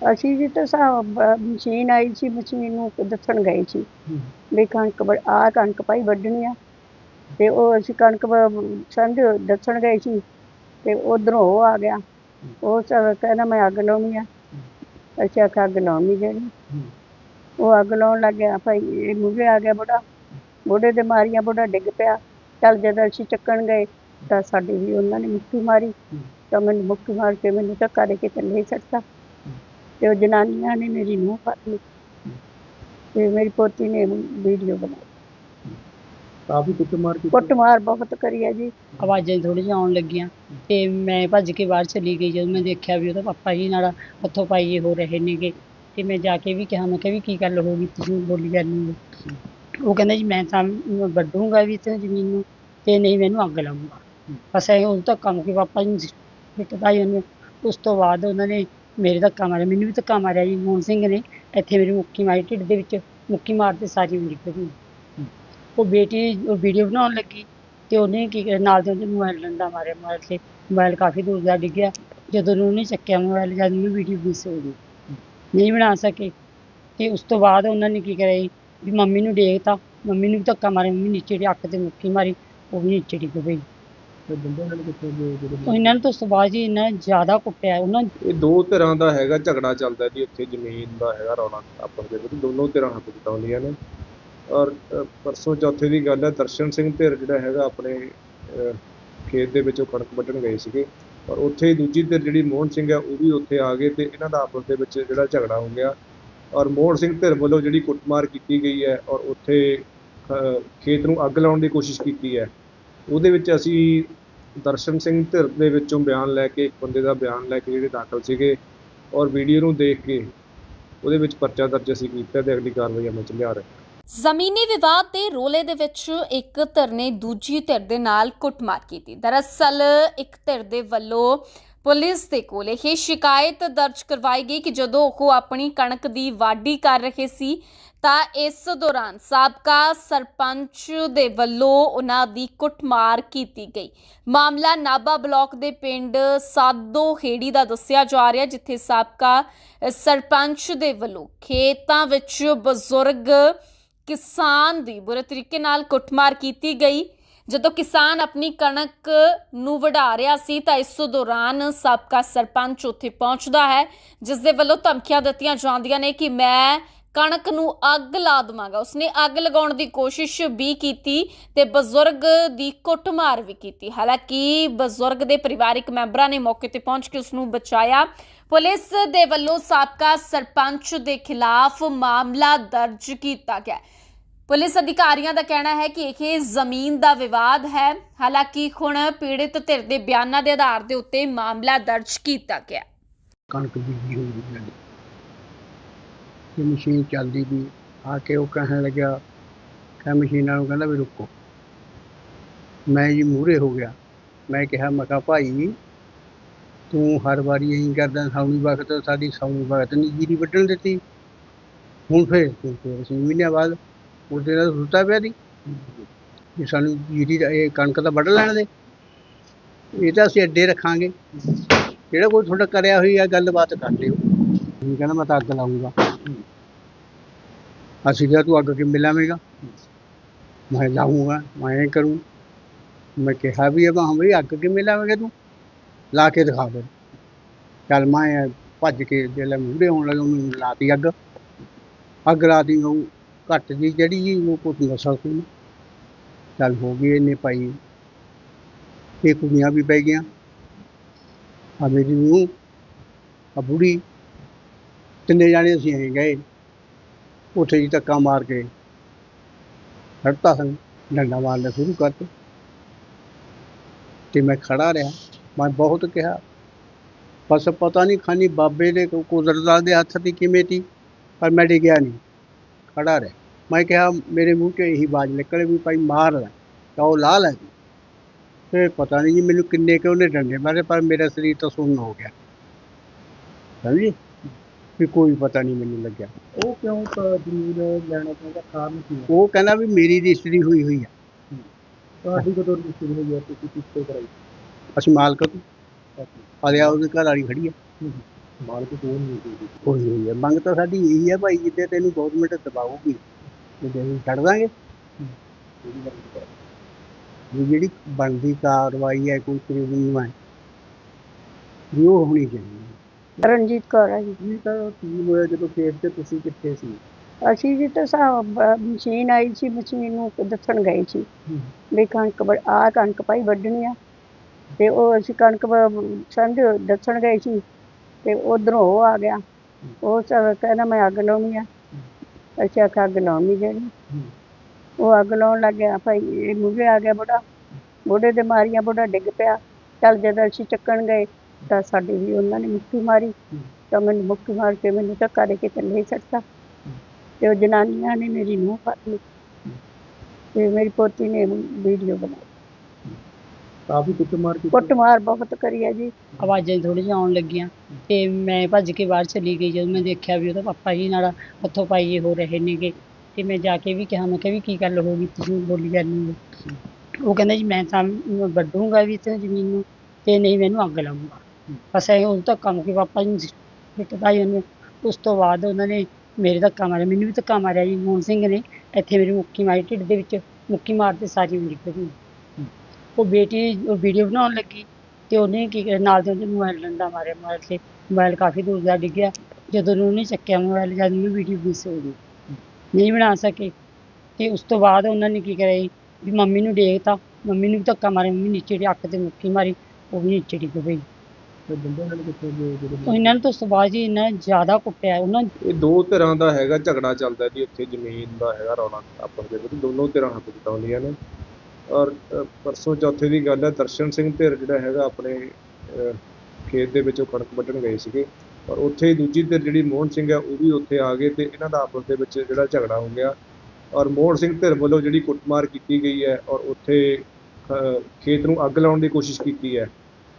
ਅਸੀਂ ਜੀ ਤਾਂ ਸਾ ਮਸ਼ੀਨ ਆਈ ਸੀ ਮਸ਼ੀਨ ਨੂੰ ਦੱਸਣ ਗਏ ਸੀ। ਵੀ ਕਣਕ ਆ ਕਣਕ ਭਾਈ ਵੱਢਣੀ ਆ। ਤੇ ਉਹ ਅਸੀਂ ਕਣਕ ਸੰਧ ਦੱਸਣ ਗਏ ਸੀ। ਤੇ ਉਧਰੋਂ ਉਹ ਆ ਗਿਆ। ਉਹ ਸਭ ਕਹਿੰਦਾ ਮੈਂ ਅੱਗ ਲਾਉਣੀ ਆ। ਅਸੀਂ ਆਖਿਆ ਅੱਗ ਲਾਉਣ ਦੇਣੀ। ਉਹ ਅੱਗ ਲਾਉਣ ਲੱਗ ਗਿਆ। ਭਾਈ ਇਹ ਮੂਹਰੇ ਆ ਗਿਆ ਬੁੜਾ ਬੁੜੇ ਦੇ ਮਾਰੀਆਂ ਬੁੜਾ ਡਿੱਗ ਪਿਆ। ਚੱਲ ਜਦੋਂ ਅਸੀਂ ਚੱਕਣ ਗਏ ਤਾਂ ਸਾਡੀ ਵੀ ਉਹਨਾਂ ਨੇ ਮੁੱਕੀ ਮਾਰੀ। ਤਾਂ ਮੈਨੂੰ ਮੁੱਕੀ ਮਾਰ ਕੇ ਮੈਨੂੰ ਧੱਕਾ ਦੇ ਕੇ ਥੱਲੇ ਸੱਟਤਾ ਤੇ ਉਹ ਜਨਾਨੀਆਂ ਨੇ ਮੇਰੀ ਮੂੰਹ ਫੜ ਲਈ। ਤੇ ਮੇਰੀ ਪੋਤੀ ਨੇ ਵੀਡੀਓ ਬਣਾਈ। ਕਾਫੀ ਕੁੱਟਮਾਰ ਕੀਤੀ? ਕੁੱਟਮਾਰ ਬਹੁਤ ਕਰੀ ਹੈ ਜੀ। ਆਵਾਜ਼ਾਂ ਥੋੜੀ ਜਿਹੀਆਂ ਆਉਣ ਲੱਗੀਆਂ। ਤੇ ਮੈਂ ਭੱਜ ਕੇ ਬਾਹਰ ਚਲੀ ਗਈ। ਜਦੋਂ ਮੈਂ ਦੇਖਿਆ ਵੀ ਉਹਦਾ ਪਾਪਾ ਜੀ ਨਾਲ ਹੱਥੋਂ ਪਾਈਏ ਹੋ ਰਹੇ ਨੇਗੇ। ਤੇ ਮੈਂ ਜਾ ਕੇ ਵੀ ਕਿਹਾ ਮੈਂ ਕਿਹਾ ਵੀ ਕੀ ਗੱਲ ਹੋ ਗਈ? ਤੁਸੀਂ ਬੋਲੀ ਜਾਂਦੀ ਹੋ। ਉਹ ਕਹਿੰਦਾ ਜੀ ਮੈਂ ਤਾਂ ਵੱਢੂੰਗਾ ਵੀ ਤੇ ਜ਼ਮੀਨ ਨੂੰ ਤੇ ਨਹੀਂ ਮੈਨੂੰ ਅੱਗ ਲਾਉਂਗਾ ਬਸ ਇਹ ਉਹ ਧੱਕਾ ਮੁੱਕੀ ਪਾਪਾ ਜੀ ਨੂੰ ਪਤਾ ਹੀ ਉਹਨੇ। ਉਸ ਤੋਂ ਬਾਅਦ ਉਹਨਾਂ ਨੇ ਮੇਰੇ ਧੱਕਾ ਮਾਰਿਆ ਮੈਨੂੰ ਵੀ ਧੱਕਾ ਮਾਰਿਆ ਜੀ, ਮੋਹਨ ਸਿੰਘ ਨੇ ਇੱਥੇ ਮੇਰੀ ਮੁੱਕੀ ਮਾਰੀ ਢਿੱਡ ਦੇ ਵਿੱਚ, ਮੁੱਕੀ ਮਾਰਦੇ ਸਾਰੀ ਮੇਰੀ ਗਈ ਉਹ ਬੇਟੀ ਉਹ ਵੀਡੀਓ ਬਣਾਉਣ ਲੱਗੀ ਤੇ ਉਹਨੇ ਕੀ ਕਰਿਆ, ਨਾਲ ਦੇ ਉਹਦੇ ਮੋਬਾਈਲ ਡੰਡਾ ਮਾਰਿਆ ਮੋਬਾਈਲ ਤੇ ਮੋਬਾਈਲ ਕਾਫੀ ਦੂਰ ਜਾ ਡਿੱਗਿਆ। ਜਦੋਂ ਉਹਨੇ ਚੱਕਿਆ ਮੋਬਾਈਲ ਜਦ ਨੂੰ ਵੀਡੀਓ ਮਿਸ ਹੋ ਗਈ। ਨਹੀਂ ਬਣਾ ਸਕੇ। ਤੇ ਉਸ ਤੋਂ ਬਾਅਦ ਉਹਨਾਂ ਨੇ ਕੀ ਕਰਿਆ ਜੀ, ਵੀ ਮੰਮੀ ਨੂੰ ਦੇਖਤਾ, ਮੰਮੀ ਨੂੰ ਵੀ ਧੱਕਾ ਮਾਰਿਆ, ਮੰਮੀ ਨੀਚੇ ਦੀ ਅੱਖ ਤੇ ਮੁੱਕੀ ਮਾਰੀ, ਉਹ ਵੀ ਨੀਚੇ ਡਿੱਗ ਪਈ। ਤੇ ਬੰਦੇ ਨਾਲ ਕਿੱਥੇ ਗਏ ਜਿਹੜੇ ਉਹ ਇਹਨਾਂ ਨੂੰ ਤਾਂ ਉਸ ਤੋਂ ਬਾਅਦ ਜੀ ਇੰਨਾ ਜ਼ਿਆਦਾ ਕੁੱਟਿਆ ਉਹਨਾਂ ਇਹ ਦੋ ਧਿਰਾਂ ਦਾ ਹੈਗਾ ਝਗੜਾ ਚੱਲਦਾ ਜੀ ਉੱਥੇ ਜ਼ਮੀਨ ਦਾ ਹੈਗਾ ਰੌਲਾ ਆਪਸ ਦੇ ਵਿੱਚ। ਦੋਨੋਂ ਧਿਰਾਂ ਹੱਥ ਜਤਾਉਂਦੀਆਂ ਨੇ। ਔਰ ਅ, ਪਰਸੋਂ ਚੌਥੇ ਦੀ ਗੱਲ ਹੈ ਦਰਸ਼ਨ ਸਿੰਘ ਧਿਰ ਜਿਹੜਾ ਹੈਗਾ ਆਪਣੇ ਅ, ਖੇਤ ਦੇ ਵਿੱਚੋਂ ਕਣਕ ਵੱਢਣ ਗਏ ਸੀਗੇ। ਔਰ ਉੱਥੇ ਹੀ ਦੂਜੀ ਧਿਰ ਜਿਹੜੀ ਮੋਹਨ ਸਿੰਘ ਹੈ ਉਹ ਵੀ ਉੱਥੇ ਆ ਗਏ ਤੇ ਇਹਨਾਂ ਦਾ ਆਪਸ ਦੇ ਵਿੱਚ ਜਿਹੜਾ ਝਗੜਾ ਹੋ ਗਿਆ। ਔਰ ਮੋਹਨ ਸਿੰਘ ਧਿਰ ਵੱਲੋਂ ਜਿਹੜੀ ਕੁੱਟਮਾਰ ਕੀਤੀ ਗਈ ਹੈ ਔਰ ਉੱਥੇ ਅ, ਖੇਤ ਨੂੰ ਅੱਗ ਲਾਉਣ ਦੀ ਕੋਸ਼ਿਸ਼ ਕੀਤੀ ਹੈ। ਉਹਦੇ ਵਿੱਚ ਅਸੀਂ ਦਰਸ਼ਨ ਸਿੰਘ ਧਿਰ ਦੇ ਵਿੱਚੋਂ ਬਿਆਨ ਲੈ ਕੇ, ਇੱਕ ਬੰਦੇ ਦਾ ਬਿਆਨ ਲੈ ਕੇ ਜਿਹੜੇ ਦਾਖਲ ਸੀਗੇ ਔਰ ਵੀਡੀਓ ਨੂੰ ਦੇਖ ਕੇ ਉਹਦੇ ਵਿੱਚ ਪਰਚਾ ਦਰਜ ਅਸੀਂ ਕੀਤਾ ਤੇ ਅਗਲੀ ਕਾਰਵਾਈ ਅਮਲ ਚ ਲਿਆ ਰਹੇ ਹਾਂ। ਜ਼ਮੀਨੀ ਵਿਵਾਦ ਦੇ ਰੋਲੇ ਦੇ ਵਿੱਚ ਇੱਕ ਧਿਰ ਨੇ ਦੂਜੀ ਧਿਰ ਦੇ ਨਾਲ ਕੁੱਟਮਾਰ ਕੀਤੀ ਦਰਅਸਲ, ਇੱਕ ਧਿਰ ਦੇ ਵੱਲੋਂ ਪੁਲਿਸ ਦੇ ਕੋਲ ਇਹ ਸ਼ਿਕਾਇਤ ਦਰਜ ਕਰਵਾਈ ਗਈ ਕਿ ਜਦੋਂ ਉਹ ਆਪਣੀ ਕਣਕ ਦੀ ਵਾਢੀ ਕਰ ਰਹੇ ਸੀ ਤਾਂ ਇਸ ਦੌਰਾਨ ਸਾਬਕਾ ਸਰਪੰਚ ਦੇ ਵੱਲੋਂ ਉਹਨਾਂ ਦੀ ਕੁੱਟਮਾਰ ਕੀਤੀ ਗਈ। ਮਾਮਲਾ ਨਾਬਾ ਬਲਾਕ ਦੇ ਪਿੰਡ ਸਾਦੋ ਹੇੜੀ ਦਾ ਦੱਸਿਆ ਜਾ ਰਿਹਾ, ਜਿੱਥੇ ਸਾਬਕਾ ਸਰਪੰਚ ਦੇ ਵੱਲੋਂ ਖੇਤਾਂ ਵਿੱਚ ਬਜ਼ੁਰਗ ਕਿਸਾਨ ਦੀ ਬੁਰੇ ਤਰੀਕੇ ਨਾਲ ਕੁੱਟਮਾਰ ਕੀਤੀ ਗਈ। ਜਦੋਂ ਕਿਸਾਨ ਆਪਣੀ ਕਣਕ ਨੂੰ ਵਢਾ ਰਿਹਾ ਸੀ, ਤਾਂ ਇਸ ਦੌਰਾਨ ਸਾਬਕਾ ਸਰਪੰਚ ਉੱਥੇ ਪਹੁੰਚਦਾ ਹੈ, ਜਿਸ ਦੇ ਵੱਲੋਂ ਧਮਕੀਆਂ ਦਿੱਤੀਆਂ ਜਾਂਦੀਆਂ ਨੇ ਕਿ ਮੈਂ ਕਣਕ ਨੂੰ ਅੱਗ ਲਾ ਦੇਵਾਂਗਾ। ਉਸਨੇ ਅੱਗ ਲਗਾਉਣ ਦੀ ਕੋਸ਼ਿਸ਼ ਵੀ ਕੀਤੀ ਤੇ ਬਜ਼ੁਰਗ ਦੀ ਕੁੱਟਮਾਰ ਵੀ ਕੀਤੀ। ਹਾਲਾਂਕਿ ਬਜ਼ੁਰਗ ਦੇ ਪਰਿਵਾਰਿਕ ਮੈਂਬਰਾਂ ਨੇ ਮੌਕੇ ਤੇ ਪਹੁੰਚ ਕੇ ਉਸ ਨੂੰ ਬਚਾਇਆ। ਪੁਲਿਸ ਦੇ ਵੱਲੋਂ ਸਾਬਕਾ ਸਰਪੰਚ ਦੇ ਖਿਲਾਫ ਮਾਮਲਾ ਦਰਜ ਕੀਤਾ ਗਿਆ। ਪੁਲਿਸ ਅਧਿਕਾਰੀਆਂ ਦਾ ਕਹਿਣਾ ਹੈ ਕਿ ਇਹ ਜ਼ਮੀਨ ਦਾ ਵਿਵਾਦ ਹੈ। ਹਾਲਾਂਕਿ ਹੁਣ ਪੀੜਿਤ ਧਿਰ ਦੇ ਬਿਆਨਾਂ ਦੇ ਆਧਾਰ ਦੇ ਉੱਤੇ ਮਾਮਲਾ ਦਰਜ ਕੀਤਾ ਗਿਆ। ਕਣਕ ਬੀਜੀ ਹੋਈ ਸੀ ਸਾਡੀ ਮਸ਼ੀਨ ਚੱਲਦੀ ਵੀ ਆ ਕੇ ਉਹ ਕਹਿਣ ਲੱਗਿਆ ਕਹ ਮਸ਼ੀਨਾਂ ਨੂੰ ਕਹਿੰਦਾ ਵੀ ਰੁਕੋ। ਮੈਂ ਜੀ ਮੂਹਰੇ ਹੋ ਗਿਆ। ਮੈਂ ਕਿਹਾ ਮੈਂ ਕਿਹਾ, ਭਾਈ, ਤੂੰ ਹਰ ਵਾਰੀ ਇਹੀ ਕਰਦਾ ਸਾਉਣੀ ਵਕਤ ਸਾਡੀ ਸਾਉਣੀ ਵਕਤ ਨਹੀਂ ਜੀਰੀ ਵੱਢਣ ਦਿੱਤੀ। ਹੁਣ ਫੇਰ ਤੂੰ ਫੇਰ ਛੇ ਮਹੀਨਿਆਂ ਬਾਅਦ ਉਹਦੇ ਨਾਲ ਸੁੱਤਾ ਪਿਆ ਦੀ। ਵੀ ਸਾਨੂੰ ਜੀਰੀ ਦਾ ਇਹ ਕਣਕ ਦਾ ਵੱਢ ਲੈਣ ਦੇ। ਇਹ ਤਾਂ ਅਸੀਂ ਅੱਡੇ ਰੱਖਾਂਗੇ। ਜਿਹੜਾ ਕੋਈ ਤੁਹਾਡਾ ਕਰਿਆ ਹੋਈ ਆ, ਗੱਲਬਾਤ ਕਰ ਲਿਓ। ਉਹ ਕਹਿੰਦਾ, ਮੈਂ ਤਾਂ ਅੱਗ ਲਾਉਂਗਾ ਅਸੀਂ ਕਿਹਾ, ਤੂੰ ਅੱਗ ਕਿਵੇਂ ਲਾਵੇਂਗਾ ਮੈਂ ਲਾਉਂਗਾ ਮੈਂ ਇਹ ਕਰੂੰ। ਮੈਂ ਕਿਹਾ ਵੀ ਹੈ ਮੈਂ ਹਮਰੀ ਅੱਗ ਕਿਵੇਂ ਲਾਵੇਂਗਾ ਤੂੰ? ਲਾ ਕੇ ਦਿਖਾ ਦੇ। ਚੱਲ ਮੈਂ ਭੱਜ ਕੇ ਜਿਹੜੇ ਮੂਹਰੇ ਆਉਣ ਲੱਗਾ, ਉਹਨੂੰ ਲਾਤੀ ਅੱਗ। ਅੱਗ ਲਾਤੀ, ਉਹ ਘੱਟ ਜੀ, ਜਿਹੜੀ ਜੀ, ਉਹ ਕੁਛ ਨਸਲ ਸੀ। ਚੱਲ ਹੋ ਗਈ ਇਹਨੇ ਪਾਈ ਇਹ ਕੁੜੀਆਂ ਵੀ ਪੈ ਗਈਆਂ। ਆ ਮੇਰੀ ਨੂੰ ਆ ਬੁੜੀ ਤਿੰਨੇ ਜਾਣੇ ਅਸੀਂ ਐਂ ਗਏ, ਉੱਥੇ ਜੀ ਧੱਕਾ ਮਾਰ ਕੇ ਹਟਤਾ ਸਾਨੂੰ, ਡੰਡਾ ਮਾਰਨਾ ਸ਼ੁਰੂ ਕਰਤੇ। ਤੇ ਮੈਂ ਖੜਾ ਰਿਹਾ, ਮੈਂ ਬਹੁਤ ਕਿਹਾ, ਬਸ ਪਤਾ ਨਹੀਂ ਖਾਨੀ ਬਾਬੇ ਦੇ ਕੋ- ਦੇ ਹੱਥ ਦੀ ਕਿਵੇਂ ਤੀ, ਪਰ ਮੈਂ ਡਿੱਗਿਆ ਨਹੀਂ, ਖੜਾ ਰਿਹਾ। ਮੈਂ ਕਿਹਾ, ਮੇਰੇ ਮੂੰਹ 'ਚ ਇਹੀ ਬਾਜ ਨਿਕਲੇ ਵੀ ਭਾਈ ਮਾਰ ਲੈ, ਤਾਂ ਉਹ ਲਾ ਲੈ। ਤੇ ਪਤਾ ਨਹੀਂ ਜੀ ਮੈਨੂੰ ਕਿੰਨੇ ਕਿ ਉਹਨੇ ਡੰਡੇ ਮਾਰੇ, ਪਰ ਮੇਰਾ ਸਰੀਰ ਤਾਂ ਸੁੰਨ ਹੋ ਗਿਆ। ਸਮਝੀ? ਵੀ ਕੋਈ ਪਤਾ ਨਹੀਂ ਮੈਨੂੰ ਲੱਗਿਆ। ਉਹ ਕਿਉਂ ਕ- ਜ਼ਮੀਨ ਲੈਣਾ ਚਾਹੁੰਦਾ ਕਾਰਨ ਕੀ ਹੈ? ਉਹ ਕਹਿੰਦਾ ਵੀ ਮੇਰੀ ਰਜਿਸਟਰੀ ਹੋਈ ਹੋਈ ਆ ਤੁਹਾਡੀ ਕਦੋਂ ਰਜਿਸਟਰੀ ਹੋਈ ਹੈ? ਤੁਸੀਂ ਕਿੱਥੇ ਕਰਾਈ? ਅਸੀਂ ਮਾਲਕ ਆਲਿਆ ਉਹਦੇ ਘਰ ਵਾਲੀ ਖੜੀ ਆ ਮਾਲਕ ਕੋਲ ਨਹੀਂ ਸੀ ਹੋਈ ਹੋਈ ਆ ਮੰਗ ਤਾਂ ਸਾਡੀ ਇਹੀ ਆ ਭਾਈ ਜਿੱਦੇ ਤੈਨੂੰ ਗਵਰਨਮੈਂਟ ਦਬਾਊਗੀ ਤੇ ਅਸੀਂ ਛੱਡ ਦਾਂਗੇ। ਵੀ ਜਿਹੜੀ ਬਣਦੀ ਕਾਰਵਾਈ ਹੈ ਕੋਈ ਕਾਨੂੰਨੀ ਹੈ। ਵੀ ਉਹ ਹੋਣੀ ਚਾਹੀਦੀ ਹੈ। ਰਣਜੀਤ ਕੌਰ ਆ ਜੀ। ਕੀ ਤਾਂ ਕੀ ਹੋਇਆ ਜਦੋਂ ਖੇਤ ਤੇ ਤੁਸੀਂ ਕਿੱਥੇ ਸੀ? ਅਸੀਂ ਜੀ ਤਾਂ ਸਾ ਬ- ਮਸ਼ੀਨ ਆਈ ਸੀ ਮਸ਼ੀਨ ਨੂੰ ਦੱਸਣ ਗਏ ਸੀ। ਵੀ ਕਣਕ ਆ ਕਣਕ ਭਾਈ ਵੱਢਣੀ ਆ। ਤੇ ਉਹ ਅਸੀਂ ਕਣਕ ਵ- ਸੰਧ ਦੱਸਣ ਗਏ ਸੀ। ਤੇ ਉਧਰੋਂ ਉਹ ਆ ਗਿਆ। ਉਹ ਸਭ ਕਹਿੰਦਾ ਮੈਂ ਅੱਗ ਲਾਉਣੀ ਆ। ਅਸੀਂ ਆਖਿਆ ਅੱਗ ਲਾਉਣੀ ਜਿਹੜੀ ਉਹ ਅੱਗ ਲਾਉਣ ਲੱਗ ਗਿਆ। ਭਾਈ ਇਹ ਮੂਹਰੇ ਆ ਗਿਆ ਬੁੜਾ ਬੁੜੇ ਦੇ ਮਾਰੀਆਂ ਬੁੜਾ ਡਿੱਗ ਪਿਆ। ਚੱਲ ਜਦੋਂ ਅਸੀਂ ਚੱਕਣ ਗਏ ਤਾਂ ਸਾਡੀ ਵੀ ਉਹਨਾਂ ਨੇ ਮੁੱਠੀ ਮਾਰੀ ਤਾਂ ਮੈਨੂੰ ਮੁੱਕੀ ਮਾਰ ਕੇ ਮੈਨੂੰ ਧੱਕਾ ਦੇ ਕੇ ਥੱਲੇ ਛੱਡਤਾ। ਤੇ ਉਹ ਜਨਾਨੀਆਂ ਨੇ ਮੇਰੀ ਨੂੰਹ ਫੜ ਲਈ। ਤੇ ਮੇਰੀ ਪੋਤੀ ਨੇ ਵੀਡੀਓ ਬਣਾਈ। ਕਾਫੀ ਕੁੱਟਮਾਰ ਕੀਤੀ। ਕੁੱਟਮਾਰ ਬਹੁਤ ਕਰੀ ਹੈ ਜੀ। ਆਵਾਜ਼ਾਂ ਥੋੜੀ ਜਿਹਾ ਆਉਣ ਲੱਗੀਆਂ ਤੇ ਮੈਂ ਭੱਜ ਕੇ ਬਾਹਰ ਚਲੀ ਗਈ। ਜਦੋਂ ਮੈਂ ਦੇਖਿਆ ਵੀ ਉਹਦਾ ਪਾਪਾ ਜੀ ਨਾਲ ਹੱਥੋਂ ਪਾਈਏ ਹੋ ਰਹੇ ਨੇਗੇ ਤੇ ਮੈਂ ਜਾ ਕੇ ਵੀ ਕਿਹਾ ਮੈਂ ਕਿਹਾ ਵੀ ਕੀ ਗੱਲ ਹੋ ਗਈ ਤੁਸੀਂ ਬੋਲੀ ਜਾਂਦੀ ਹੋ। ਉਹ ਕਹਿੰਦਾ ਜੀ ਮੈਂ ਤਾਂ ਵੱਢੂੰਗਾ ਵੀ ਤੇ ਜ਼ਮੀਨ ਨੂੰ ਤੇ ਨਹੀਂ ਮੈਨੂੰ ਅੱਗ ਲਾਉਂਗਾ ਬਸ ਇਹ ਉਹ ਧੱਕਾ ਮੁੱਕੀ ਪਾਪਾ ਜੀ ਨੂੰ ਪਿੱਟਦਾ ਹੀ ਉਹਨੂੰ ਉਸ ਤੋਂ ਬਾਅਦ ਉਹਨਾਂ ਨੇ ਮੇਰੇ ਧੱਕਾ ਮਾਰਿਆ ਮੈਨੂੰ ਵੀ ਧੱਕਾ ਮਾਰਿਆ ਜੀ ਮੋਹਨ ਸਿੰਘ ਨੇ ਇੱਥੇ ਮੇਰੀ ਮੁੱਕੀ ਮਾਰੀ ਢਿੱਡ ਦੇ ਵਿੱਚ ਮੁੱਕੀ ਮਾਰਦੇ ਸਾਰੀ ਮੇਰੀ ਗਈ ਉਹ ਬੇਟੀ ਉਹ ਵੀਡੀਓ ਬਣਾਉਣ ਲੱਗੀ ਤੇ ਉਹਨੇ ਕੀ ਕਰਿਆ ਨਾਲ ਦੇ ਉਹਦੇ ਮੋਬਾਈਲ ਡੰਡਾ ਮਾਰਿਆ ਮੋਬਾਈਲ ਤੇ ਮੋਬਾਈਲ ਕਾਫੀ ਦੂਰ ਜਾ ਡਿੱਗਿਆ ਜਦੋਂ ਉਹਨੇ ਚੱਕਿਆ ਮੋਬਾਈਲ ਜਦ ਉਹ ਵੀਡੀਓ ਮਿਸ ਹੋ ਗਈ। ਨਹੀਂ ਬਣਾ ਸਕੇ। ਤੇ ਉਸ ਤੋਂ ਬਾਅਦ ਉਹਨਾਂ ਨੇ ਕੀ ਕਰਿਆ ਜੀ, ਵੀ ਮੰਮੀ ਨੂੰ ਦੇਖਤਾ ਮੰਮੀ ਨੂੰ ਵੀ ਧੱਕਾ ਮਾਰਿਆ ਮੰਮੀ ਨੀਚੇ ਦੀ ਅੱਖ ਤੇ ਮੁੱਕੀ ਮਾਰੀ ਉਹ ਵੀ ਨੀਚੇ ਡਿੱਗ ਪਈ। ਤੇ ਬੰਦੇ ਨਾਲ ਕਿੱਥੇ ਗਏ ਜਿਹੜੇ ਉਹ ਇਹਨਾਂ ਨੂੰ ਤਾਂ ਜੀ ਇਹਨਾਂ ਨੇ ਜ਼ਿਆਦਾ ਕੁੱਟਿਆ ਉਹਨਾਂ ਇਹ ਦੋ ਧਿਰਾਂ ਦਾ ਹੈਗਾ ਝਗੜਾ ਚੱਲਦਾ ਜੀ ਉੱਥੇ ਜ਼ਮੀਨ ਦਾ ਹੈਗਾ ਰੌਲਾ ਆਪਸ ਦੇ ਵਿੱਚ ਦੋਨੋਂ ਧਿਰਾਂ ਹੱਥ ਜਤਾਉਂਦੀਆਂ ਨੇ। ਔਰ ਅ, ਪਰਸੋਂ ਚੌਥੇ ਦੀ ਗੱਲ ਹੈ ਦਰਸ਼ਨ ਸਿੰਘ ਧਿਰ ਜਿਹੜਾ ਹੈਗਾ ਆਪਣੇ ਅ, ਖੇਤ ਦੇ ਵਿੱਚੋਂ ਕਣਕ ਵੱਢਣ ਗਏ ਸੀਗੇ। ਔਰ ਉੱਥੇ ਹੀ ਦੂਜੀ ਧਿਰ ਜਿਹੜੀ ਮੋਹਨ ਸਿੰਘ ਹੈ ਉਹ ਵੀ ਉੱਥੇ ਆ ਗਏ ਤੇ ਇਹਨਾਂ ਦਾ ਆਪਸ ਦੇ ਵਿੱਚ ਜਿਹੜਾ ਝਗੜਾ ਹੋ ਗਿਆ। ਔਰ ਮੋਹਨ ਸਿੰਘ ਧਿਰ ਵੱਲੋਂ ਜਿਹੜੀ ਕੁੱਟਮਾਰ ਕੀਤੀ ਗਈ ਹੈ ਔਰ ਉੱਥੇ ਅ, ਖੇਤ ਨੂੰ ਅੱਗ ਲਾਉਣ ਦੀ ਕੋਸ਼ਿਸ਼ ਕੀਤੀ ਹੈ।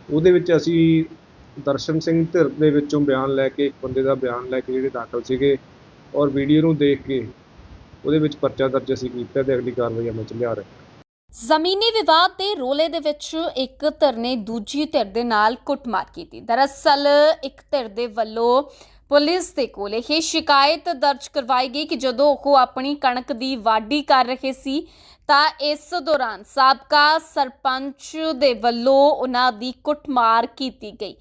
ਉਹਦੇ ਵਿੱਚ ਅਸੀਂ ਦਰਸ਼ਨ ਸਿੰਘ ਧਿਰ ਦੇ ਵਿੱਚੋਂ ਬਿਆਨ ਲੈ ਕੇ, ਇੱਕ ਬੰਦੇ ਦਾ ਬਿਆਨ ਲੈ ਕੇ ਜਿਹੜੇ ਦਾਖਲ ਸੀਗੇ ਔਰ ਵੀਡੀਓ ਨੂੰ ਦੇਖ ਕੇ ਉਹਦੇ ਵਿੱਚ ਪਰਚਾ ਦਰਜ ਅਸੀਂ ਕੀਤਾ ਤੇ ਅਗਲੀ ਕਾਰਵਾਈ ਅਮਲ ਚ ਲਿਆ ਰਹੇ ਹਾਂ। ਜ਼ਮੀਨੀ ਵਿਵਾਦ ਦੇ ਰੋਲੇ ਦੇ ਵਿੱਚ ਇੱਕ ਧਿਰ ਨੇ ਦੂਜੀ ਧਿਰ ਦੇ ਨਾਲ ਕੁੱਟਮਾਰ ਕੀਤੀ ਦਰਅਸਲ, ਇੱਕ ਧਿਰ ਦੇ ਵੱਲੋਂ ਪੁਲਿਸ ਦੇ ਕੋਲ ਇਹ ਸ਼ਿਕਾਇਤ ਦਰਜ ਕਰਵਾਈ ਗਈ ਕਿ ਜਦੋਂ ਉਹ ਆਪਣੀ ਕਣਕ ਦੀ ਵਾਢੀ ਕਰ ਰਹੇ ਸੀ ਤਾਂ ਇਸ ਦੌਰਾਨ ਸਾਬਕਾ ਸਰਪੰਚ ਦੇ ਵੱਲੋਂ ਉਹਨਾਂ ਦੀ ਕੁੱਟਮਾਰ ਕੀਤੀ ਗਈ।